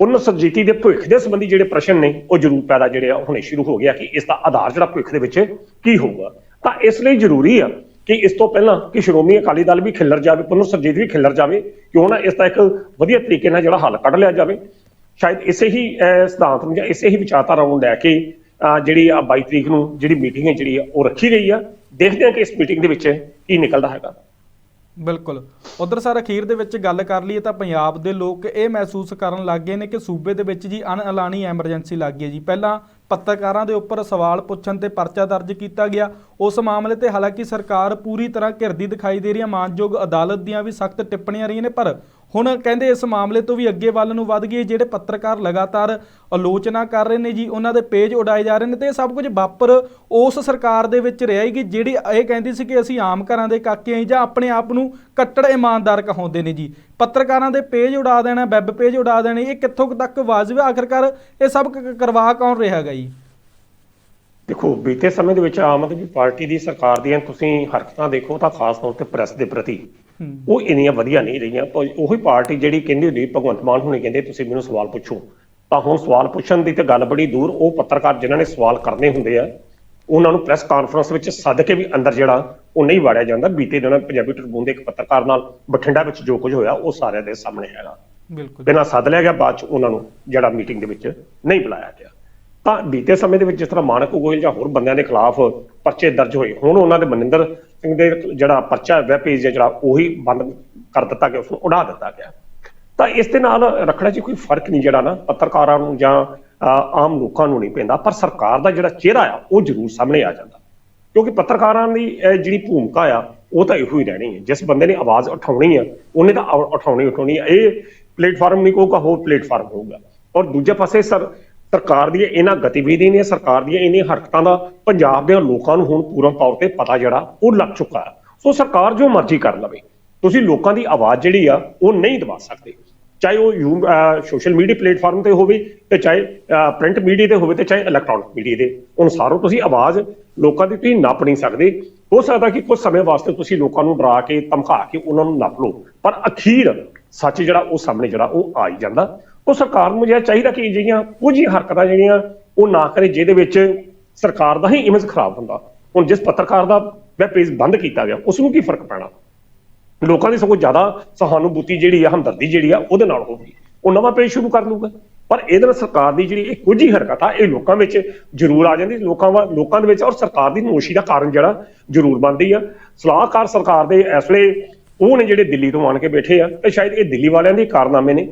ਪੁਨਰ ਸਰਜੀਤੀ ਦੇ ਭਵਿੱਖ ਦੇ ਸੰਬੰਧੀ ਜਿਹੜੇ ਪ੍ਰਸ਼ਨ ਨੇ, ਉਹ ਜ਼ਰੂਰ ਪੈਦਾ ਜਿਹੜੇ ਆ ਹੋਣੇ ਸ਼ੁਰੂ ਹੋ ਗਿਆ ਕਿ ਇਸ ਦਾ ਆਧਾਰ ਜਿਹੜਾ ਭਵਿੱਖ ਦੇ ਵਿੱਚ ਕੀ ਹੋਊਗਾ। ਤਾਂ ਇਸ ਲਈ ਜ਼ਰੂਰੀ ਆ ਕਿ ਇਸ ਤੋਂ ਪਹਿਲਾਂ ਕਿ ਸ਼੍ਰੋਮਣੀ ਅਕਾਲੀ ਦਲ ਵੀ ਖਿੱਲਰ ਜਾਵੇ ਪੁਨਰ ਸਰਜੀਤ ਵੀ ਖਿੱਲਰ ਜਾਵੇ, ਕਿਉਂ ਨਾ ਇਸ ਦਾ ਇੱਕ ਵਧੀਆ ਤਰੀਕੇ ਨਾਲ ਜਿਹੜਾ ਹੱਲ ਕੱਢ ਲਿਆ ਜਾਵੇ। ਸ਼ਾਇਦ ਇਸੇ ਹੀ ਸਿਧਾਂਤ ਨੂੰ ਜਾਂ ਇਸੇ ਹੀ ਵਿਚਾਰਧਾਰਾ ਨੂੰ ਲੈ ਕੇ ਜਿਹੜੀ 22 ਤਰੀਕ ਨੂੰ ਜਿਹੜੀ ਮੀਟਿੰਗ ਹੈ ਜਿਹੜੀ ਉਹ ਰੱਖੀ ਗਈ ਆ। ਦੇਖਦੇ ਹਾਂ ਕਿ ਇਸ ਮੀਟਿੰਗ ਦੇ ਵਿੱਚ ਕੀ ਨਿਕਲਦਾ ਹੈਗਾ। ਬਿਲਕੁਲ। ਉਧਰ ਸਰ ਅਖੀਰ ਦੇ ਵਿੱਚ ਗੱਲ ਕਰ ਲਈਏ ਤਾਂ ਪੰਜਾਬ ਦੇ ਲੋਕ ਇਹ ਮਹਿਸੂਸ ਕਰਨ ਲੱਗ ਗਏ ਨੇ ਕਿ ਸੂਬੇ ਦੇ ਵਿੱਚ ਜੀ ਅਣਐਲਾਨੀ ਐਮਰਜੈਂਸੀ ਲੱਗ ਗਈ ਹੈ ਜੀ। ਪਹਿਲਾਂ ਪੱਤਰਕਾਰਾਂ ਦੇ ਉੱਪਰ ਸਵਾਲ ਪੁੱਛਣ ਤੇ ਪਰਚਾ ਦਰਜ ਕੀਤਾ ਗਿਆ। ਉਸ ਮਾਮਲੇ ਤੇ ਹਾਲਾਂਕਿ ਸਰਕਾਰ ਪੂਰੀ ਤਰ੍ਹਾਂ ਘਿਰਦੀ ਦਿਖਾਈ ਦੇ ਰਹੀ ਹੈ। ਮਾਨਯੋਗ ਅਦਾਲਤ ਦੀਆਂ ਵੀ ਸਖਤ ਟਿੱਪਣੀਆਂ ਰਹੀਆਂ ਨੇ, ਪਰ ਹੁਣ ਕਹਿੰਦੇ ਇਸ ਮਾਮਲੇ ਤੋਂ ਵੀ ਅੱਗੇ ਵੱਲ ਨੂੰ ਵੱਧ ਗਈ, ਜਿਹੜੇ ਪੱਤਰਕਾਰ ਲਗਾਤਾਰ ਆਲੋਚਨਾ ਕਰ ਰਹੇ ਨੇ ਜੀ, ਉਹਨਾਂ ਦੇ ਪੇਜ ਉਡਾਏ ਜਾ ਰਹੇ ਨੇ ਤੇ ਇਹ ਸਭ ਕੁਝ ਵਾਪਰ ਉਸ ਸਰਕਾਰ ਦੇ ਵਿੱਚ ਰਿਹਾ ਕਿ ਜਿਹੜੀ ਇਹ ਕਹਿੰਦੀ ਸੀ ਕਿ ਅਸੀਂ ਆਮ ਘਰਾਂ ਦੇ ਕਾਕੇ ਆਂ ਜਾਂ ਆਪਣੇ ਆਪ ਨੂੰ ਕੱਟੜ ਇਮਾਨਦਾਰ ਕਹਾਉਂਦੇ ਨੇ ਜੀ। ਪੱਤਰਕਾਰਾਂ ਦੇ ਪੇਜ ਉਡਾ ਦੇਣਾ, ਵੈਬ ਪੇਜ ਉਡਾ ਦੇਣੇ, ਇਹ ਕਿੱਥੋਂ ਤੱਕ ਵਾਜਬ ਹੈ? ਆਖਰਕਾਰ ਇਹ ਸਭ ਕਰਵਾ ਕੌਣ ਰਿਹਾ ਹੈਗਾ ਜੀ? ਦੇਖੋ, ਬੀਤੇ ਸਮੇਂ ਦੇ ਵਿੱਚ ਆਮ ਆਦਮੀ ਪਾਰਟੀ ਦੀ ਸਰਕਾਰ ਦੀਆਂ ਤੁਸੀਂ ਹਰਕਤਾਂ ਦੇਖੋ ਤਾਂ ਖਾਸ ਤੌਰ ਤੇ ਪ੍ਰੈਸ ਦੇ ਪ੍ਰਤੀ ਉਹ ਇੰਨੀਆਂ ਵਧੀਆ ਨਹੀਂ ਰਹੀਆਂ। ਉਹੀ ਪਾਰਟੀ ਜਿਹੜੀ ਕਹਿੰਦੀ ਹੁੰਦੀ ਭਗਵੰਤ ਮਾਨ ਹੁਣੇ ਕਹਿੰਦੇ ਤੁਸੀਂ ਮੈਨੂੰ ਸਵਾਲ ਪੁੱਛੋ। ਤਾਂ ਹੁਣ ਸਵਾਲ ਪੁੱਛਣ ਦੀ ਤੇ ਗੱਲ ਬੜੀ ਦੂਰ ਉਹ ਪੱਤਰਕਾਰ ਜਿਨ੍ਹਾਂ ਨੇ ਸਵਾਲ ਕਰਨੇ ਹੁੰਦੇ ਆ ਉਹਨਾਂ ਨੂੰ ਪ੍ਰੈਸ ਕਾਨਫਰੰਸ ਵਿੱਚ ਸੱਦ ਕੇ ਵੀ ਅੰਦਰ ਜਿਹੜਾ ਉਹ ਨਹੀਂ ਵਾੜਿਆ ਜਾਂਦਾ। ਬੀਤੇ ਦਿਨ ਪੰਜਾਬੀ ਟ੍ਰਿਬਿਊਨ ਦੇ ਇੱਕ ਪੱਤਰਕਾਰ ਨਾਲ ਬਠਿੰਡਾ ਵਿੱਚ ਜੋ ਕੁਝ ਹੋਇਆ ਉਹ ਸਾਰਿਆਂ ਦੇ ਸਾਹਮਣੇ ਹੈਗਾ। ਬਿਲਕੁਲ। ਬਿਨਾਂ ਸੱਦ ਲਿਆ ਗਿਆ ਬਾਅਦ ਚ ਉਹਨਾਂ ਨੂੰ ਜਿਹੜਾ ਮੀਟਿੰਗ ਦੇ ਵਿੱਚ ਨਹੀਂ ਬੁਲਾਇਆ ਗਿਆ। ਤਾਂ ਬੀਤੇ ਸਮੇਂ ਦੇ ਵਿੱਚ ਜਿਸ ਤਰ੍ਹਾਂ ਮਾਨਕ ਗੋਇਲ ਜਾਂ ਹੋਰ ਬੰਦਿਆਂ ਦੇ ਖਿਲਾਫ ਪਰਚੇ ਦਰਜ ਹੋਏ ਹੁਣ ਉਹਨਾਂ ਦੇ ਮਨਿੰਦਰ ਦੇ ਜਿਹੜਾ ਪਰਚਾ ਵੈਬ ਪੇਜ ਜਿਹੜਾ ਉਹੀ ਬੰਦ ਕਰ ਦਿੱਤਾ ਗਿਆ ਉਸਨੂੰ ਉਡਾ ਦਿੱਤਾ ਗਿਆ। ਤਾਂ ਇਸ ਦੇ ਨਾਲ ਰੱਖੜਾ 'ਚ ਕੋਈ ਫ਼ਰਕ ਨਹੀਂ ਜਿਹੜਾ ਨਾ ਪੱਤਰਕਾਰਾਂ ਨੂੰ ਜਾਂ ਆਮ ਲੋਕਾਂ ਨੂੰ ਨਹੀਂ ਪੈਂਦਾ, ਪਰ ਸਰਕਾਰ ਦਾ ਜਿਹੜਾ ਚਿਹਰਾ ਆ, ਉਹ ਜ਼ਰੂਰ ਸਾਹਮਣੇ ਆ ਜਾਂਦਾ। ਕਿਉਂਕਿ ਪੱਤਰਕਾਰਾਂ ਦੀ ਜਿਹੜੀ ਭੂਮਿਕਾ ਆ, ਉਹ ਤਾਂ ਇਹੋ ਹੀ ਰਹਿਣੀ ਹੈ। ਜਿਸ ਬੰਦੇ ਨੇ ਆਵਾਜ਼ ਉਠਾਉਣੀ ਆ, ਉਹਨੇ ਤਾਂ ਉਠਾਉਣੀ ਉਠਾਉਣੀ ਆ। ਇਹ ਪਲੇਟਫਾਰਮ ਨਹੀਂ ਕਹੂਗਾ, ਹੋਰ ਪਲੇਟਫਾਰਮ ਹੋਊਗਾ। ਔਰ ਦੂਜੇ ਪਾਸੇ ਸਰ ਸਰਕਾਰ ਦੀਆਂ ਇਹਨਾਂ ਗਤੀਵਿਧੀਆਂ ਨੇ ਸਰਕਾਰ ਦੀਆਂ ਇਹਨਾਂ ਹਰਕਤਾਂ ਦਾ ਪੰਜਾਬ ਦੇ ਲੋਕਾਂ ਨੂੰ ਹੁਣ ਪੂਰਨ ਤੌਰ ਤੇ ਪਤਾ ਜਿਹੜਾ, ਉਹ ਲੱਗ ਚੁੱਕਾ ਹੈ। ਸੋ ਸਰਕਾਰ ਜੋ ਮਰਜ਼ੀ ਕਰ ਲਵੇ, ਤੁਸੀਂ ਲੋਕਾਂ ਦੀ ਆਵਾਜ਼ ਜਿਹੜੀ ਆ, ਉਹ ਨਹੀਂ ਦਬਾ ਸਕਦੇ। ਚਾਹੇ ਉਹ ਸੋਸ਼ਲ ਮੀਡੀਆ ਪਲੇਟਫਾਰਮ ਤੇ ਹੋਵੇ ਤੇ ਚਾਹੇ ਪ੍ਰਿੰਟ ਮੀਡੀਆ ਤੇ ਹੋਵੇ ਤੇ ਚਾਹੇ ਇਲੈਕਟ੍ਰੋਨਿਕ ਮੀਡੀਆ ਦੇ। ਅਨੁਸਾਰੋਂ ਤੁਸੀਂ ਆਵਾਜ਼ ਲੋਕਾਂ ਦੀ ਤੁਸੀਂ ਨੱਪ ਨਹੀਂ ਸਕਦੇ। ਹੋ ਸਕਦਾ ਕਿ ਕੁਝ ਸਮੇਂ ਵਾਸਤੇ ਤੁਸੀਂ ਲੋਕਾਂ ਨੂੰ ਡਰਾ ਕੇ, ਧਮਕਾ ਕੇ ਉਹਨਾਂ ਨੂੰ ਨੱਪ ਲਓ, ਪਰ ਅਖੀਰ ਸੱਚ ਜਿਹੜਾ ਉਹ ਸਾਹਮਣੇ ਜਿਹੜਾ ਉਹ ਆ ਹੀ ਜਾਂਦਾ। ਉਹ ਸਰਕਾਰ ਨੂੰ ਜਿਹੜਾ ਚਾਹੀਦਾ ਕਿ ਜਿਹੜੀਆਂ ਕੁਝ ਹੀ ਹਰਕਤਾਂ ਜਿਹੜੀਆਂ ਉਹ ਨਾ ਕਰੇ, ਜਿਹਦੇ ਵਿੱਚ ਸਰਕਾਰ ਦਾ ਹੀ ਇਮੇਜ ਖਰਾਬ ਹੁੰਦਾ। ਹੁਣ ਜਿਸ ਪੱਤਰਕਾਰ ਦਾ ਵੈਬ ਪੇਜ ਬੰਦ ਕੀਤਾ ਗਿਆ ਉਸ ਨੂੰ ਕੀ ਫ਼ਰਕ ਪੈਣਾ? ਲੋਕਾਂ ਦੀ ਸਗੋਂ ਜ਼ਿਆਦਾ ਸਹਾਨੁਭੂਤੀ ਜਿਹੜੀ ਆ, ਹਮਦਰਦੀ ਜਿਹੜੀ ਆ, ਉਹਦੇ ਨਾਲ ਹੋਊਗੀ। ਉਹ ਨਵਾਂ ਪੇਜ ਸ਼ੁਰੂ ਕਰ ਲੂਗਾ ਪਰ ਇਹਦੇ ਨਾਲ ਸਰਕਾਰ ਦੀ ਜਿਹੜੀ ਇਹ ਕੁਝ ਹੀ ਹਰਕਤ ਆ, ਇਹ ਲੋਕਾਂ ਵਿੱਚ ਜ਼ਰੂਰ ਆ ਜਾਂਦੀ, ਲੋਕਾਂ ਵਾ, ਲੋਕਾਂ ਦੇ ਵਿੱਚ ਔਰ ਸਰਕਾਰ ਦੀ ਨੋਸ਼ੀ ਦਾ ਕਾਰਨ ਜਿਹੜਾ ਜ਼ਰੂਰ ਬਣਦੀ ਆ। ਸਲਾਹਕਾਰ ਸਰਕਾਰ ਦੇ ਇਸ ਵੇਲੇ ਉਹ ਨੇ ਜਿਹੜੇ ਦਿੱਲੀ ਤੋਂ ਆਣ ਕੇ ਬੈਠੇ ਆ, ਤੇ ਸ਼ਾਇਦ ਇਹ ਦਿੱਲੀ ਵਾਲਿਆਂ ਦੇ ਕਾਰਨਾਮੇ ਨੇ।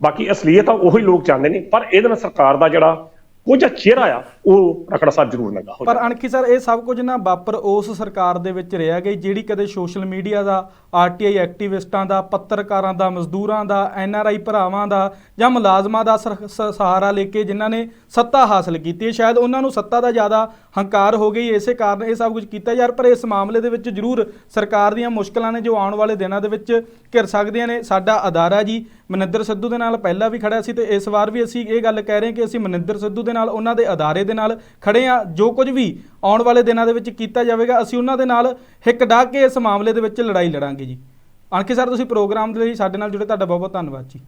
ਬਾਕੀ ਅਸਲੀਅਤ ਆ ਉਹੀ ਲੋਕ ਚਾਹੁੰਦੇ ਨੇ ਪਰ ਇਹਦੇ ਨਾਲ ਸਰਕਾਰ ਦਾ ਜਿਹੜਾ ਕੁਝ ਚਿਹਰਾ ਆ, ਉਹ ਪ੍ਰਕਟ ਸਾਹਿਬ ਜ਼ਰੂਰ ਨੰਗਾ ਹੋ ਪਰ ਅਣਖੀ ਸਰ, ਇਹ ਸਭ ਕੁਝ ਨਾ ਵਾਪਰ ਉਸ ਸਰਕਾਰ ਦੇ ਵਿੱਚ ਰਿਹਾ ਗਈ ਜਿਹੜੀ ਕਦੇ ਸੋਸ਼ਲ ਮੀਡੀਆ ਦਾ ਆਰਟੀਆਈ ਐਕਟਿਵਿਸਟਾਂ ਦਾ, ਪੱਤਰਕਾਰਾਂ ਦਾ, ਮਜ਼ਦੂਰਾਂ ਦਾ ਐਨਆਰਆਈ ਭਰਾਵਾਂ ਦਾ ਜਾਂ ਮੁਲਾਜ਼ਮਾਂ ਦਾ ਸਹਾਰਾ ਲੈ ਕੇ ਜਿਨ੍ਹਾਂ ਨੇ ਸੱਤਾ ਹਾਸਲ ਕੀਤੀ ਹੈ, ਸ਼ਾਇਦ ਉਹਨਾਂ ਨੂੰ ਸੱਤਾ ਦਾ ਜ਼ਿਆਦਾ ਹੰਕਾਰ ਹੋ ਗਈ, ਇਸੇ ਕਾਰਨ ਇਹ ਸਭ ਕੁਝ ਕੀਤਾ ਯਾਰ ਪਰ ਇਸ ਮਾਮਲੇ ਦੇ ਵਿੱਚ ਜ਼ਰੂਰ ਸਰਕਾਰ ਦੀਆਂ ਮੁਸ਼ਕਲਾਂ ਨੇ ਜੋ ਆਉਣ ਵਾਲੇ ਦਿਨਾਂ ਦੇ ਵਿੱਚ ਘਿਰ ਸਕਦੀਆਂ ਨੇ। ਸਾਡਾ ਅਦਾਰਾ ਜੀ ਮਨਿੰਦਰ ਸਿੱਧੂ ਦੇ ਨਾਲ ਪਹਿਲਾਂ ਵੀ ਖੜਿਆ ਸੀ ਤੇ ਇਸ ਵਾਰ ਵੀ ਅਸੀਂ ਇਹ ਗੱਲ ਕਹਿ ਰਹੇ ਕਿ ਅਸੀਂ ਮਨਿੰਦਰ ਸਿੱਧੂ ਦੇ ਨਾਲ ਉਹਨਾਂ ਦੇ ਅਦਾਰੇ ਦੇ ਨਾਲ ਖੜੇ ਆ ਜੋ ਕੁਝ ਵੀ ਆਉਣ ਵਾਲੇ ਦਿਨਾਂ ਦੇ ਵਿੱਚ ਕੀਤਾ ਜਾਵੇਗਾ ਅਸੀਂ ਉਹਨਾਂ ਦੇ ਨਾਲ ਹਿੱਕ ਡਾਹ ਕੇ ਇਸ ਮਾਮਲੇ ਦੇ ਵਿੱਚ ਲੜਾਈ ਲੜਾਂਗੇ ਜੀ ਅਣਖੀ ਸਰ ਤੁਸੀਂ ਪ੍ਰੋਗਰਾਮ ਦੇ ਲਈ ਸਾਡੇ ਨਾਲ ਜੁੜੇ ਤੁਹਾਡਾ ਬਹੁਤ ਬਹੁਤ ਧੰਨਵਾਦ ਜੀ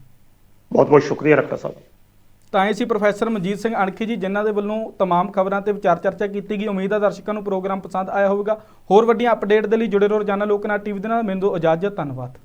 ਬਹੁਤ ਬਹੁਤ ਸ਼ੁਕਰੀਆ ਰੱਖਦਾ ਸਾਹਿਬ ਤਾਂ ਇਹ ਸੀ ਪ੍ਰੋਫੈਸਰ ਮਨਜੀਤ ਸਿੰਘ ਅਣਖੀ ਜੀ ਜਿਨ੍ਹਾਂ ਦੇ ਵੱਲੋਂ तमाम ਖਬਰਾਂ ਤੇ ਵਿਚਾਰ ਚਰਚਾ ਕੀਤੀ ਗਈ ਉਮੀਦ ਹੈ ਦਰਸ਼ਕਾਂ ਨੂੰ ਪ੍ਰੋਗਰਾਮ ਪਸੰਦ ਆਇਆ ਹੋਵੇਗਾ ਹੋਰ ਵੱਡੀਆਂ ਅਪਡੇਟ ਦੇ ਲਈ ਜੁੜੇ ਰਹੋ ਰੋਜ਼ਾਨਾ ਲੋਕਨਾਥ ਟੀਵੀ ਦੇ ਨਾਲ ਮੈਨੂੰ ਦਿਓ ਇਜਾਜ਼ਤ ਧੰਨਵਾਦ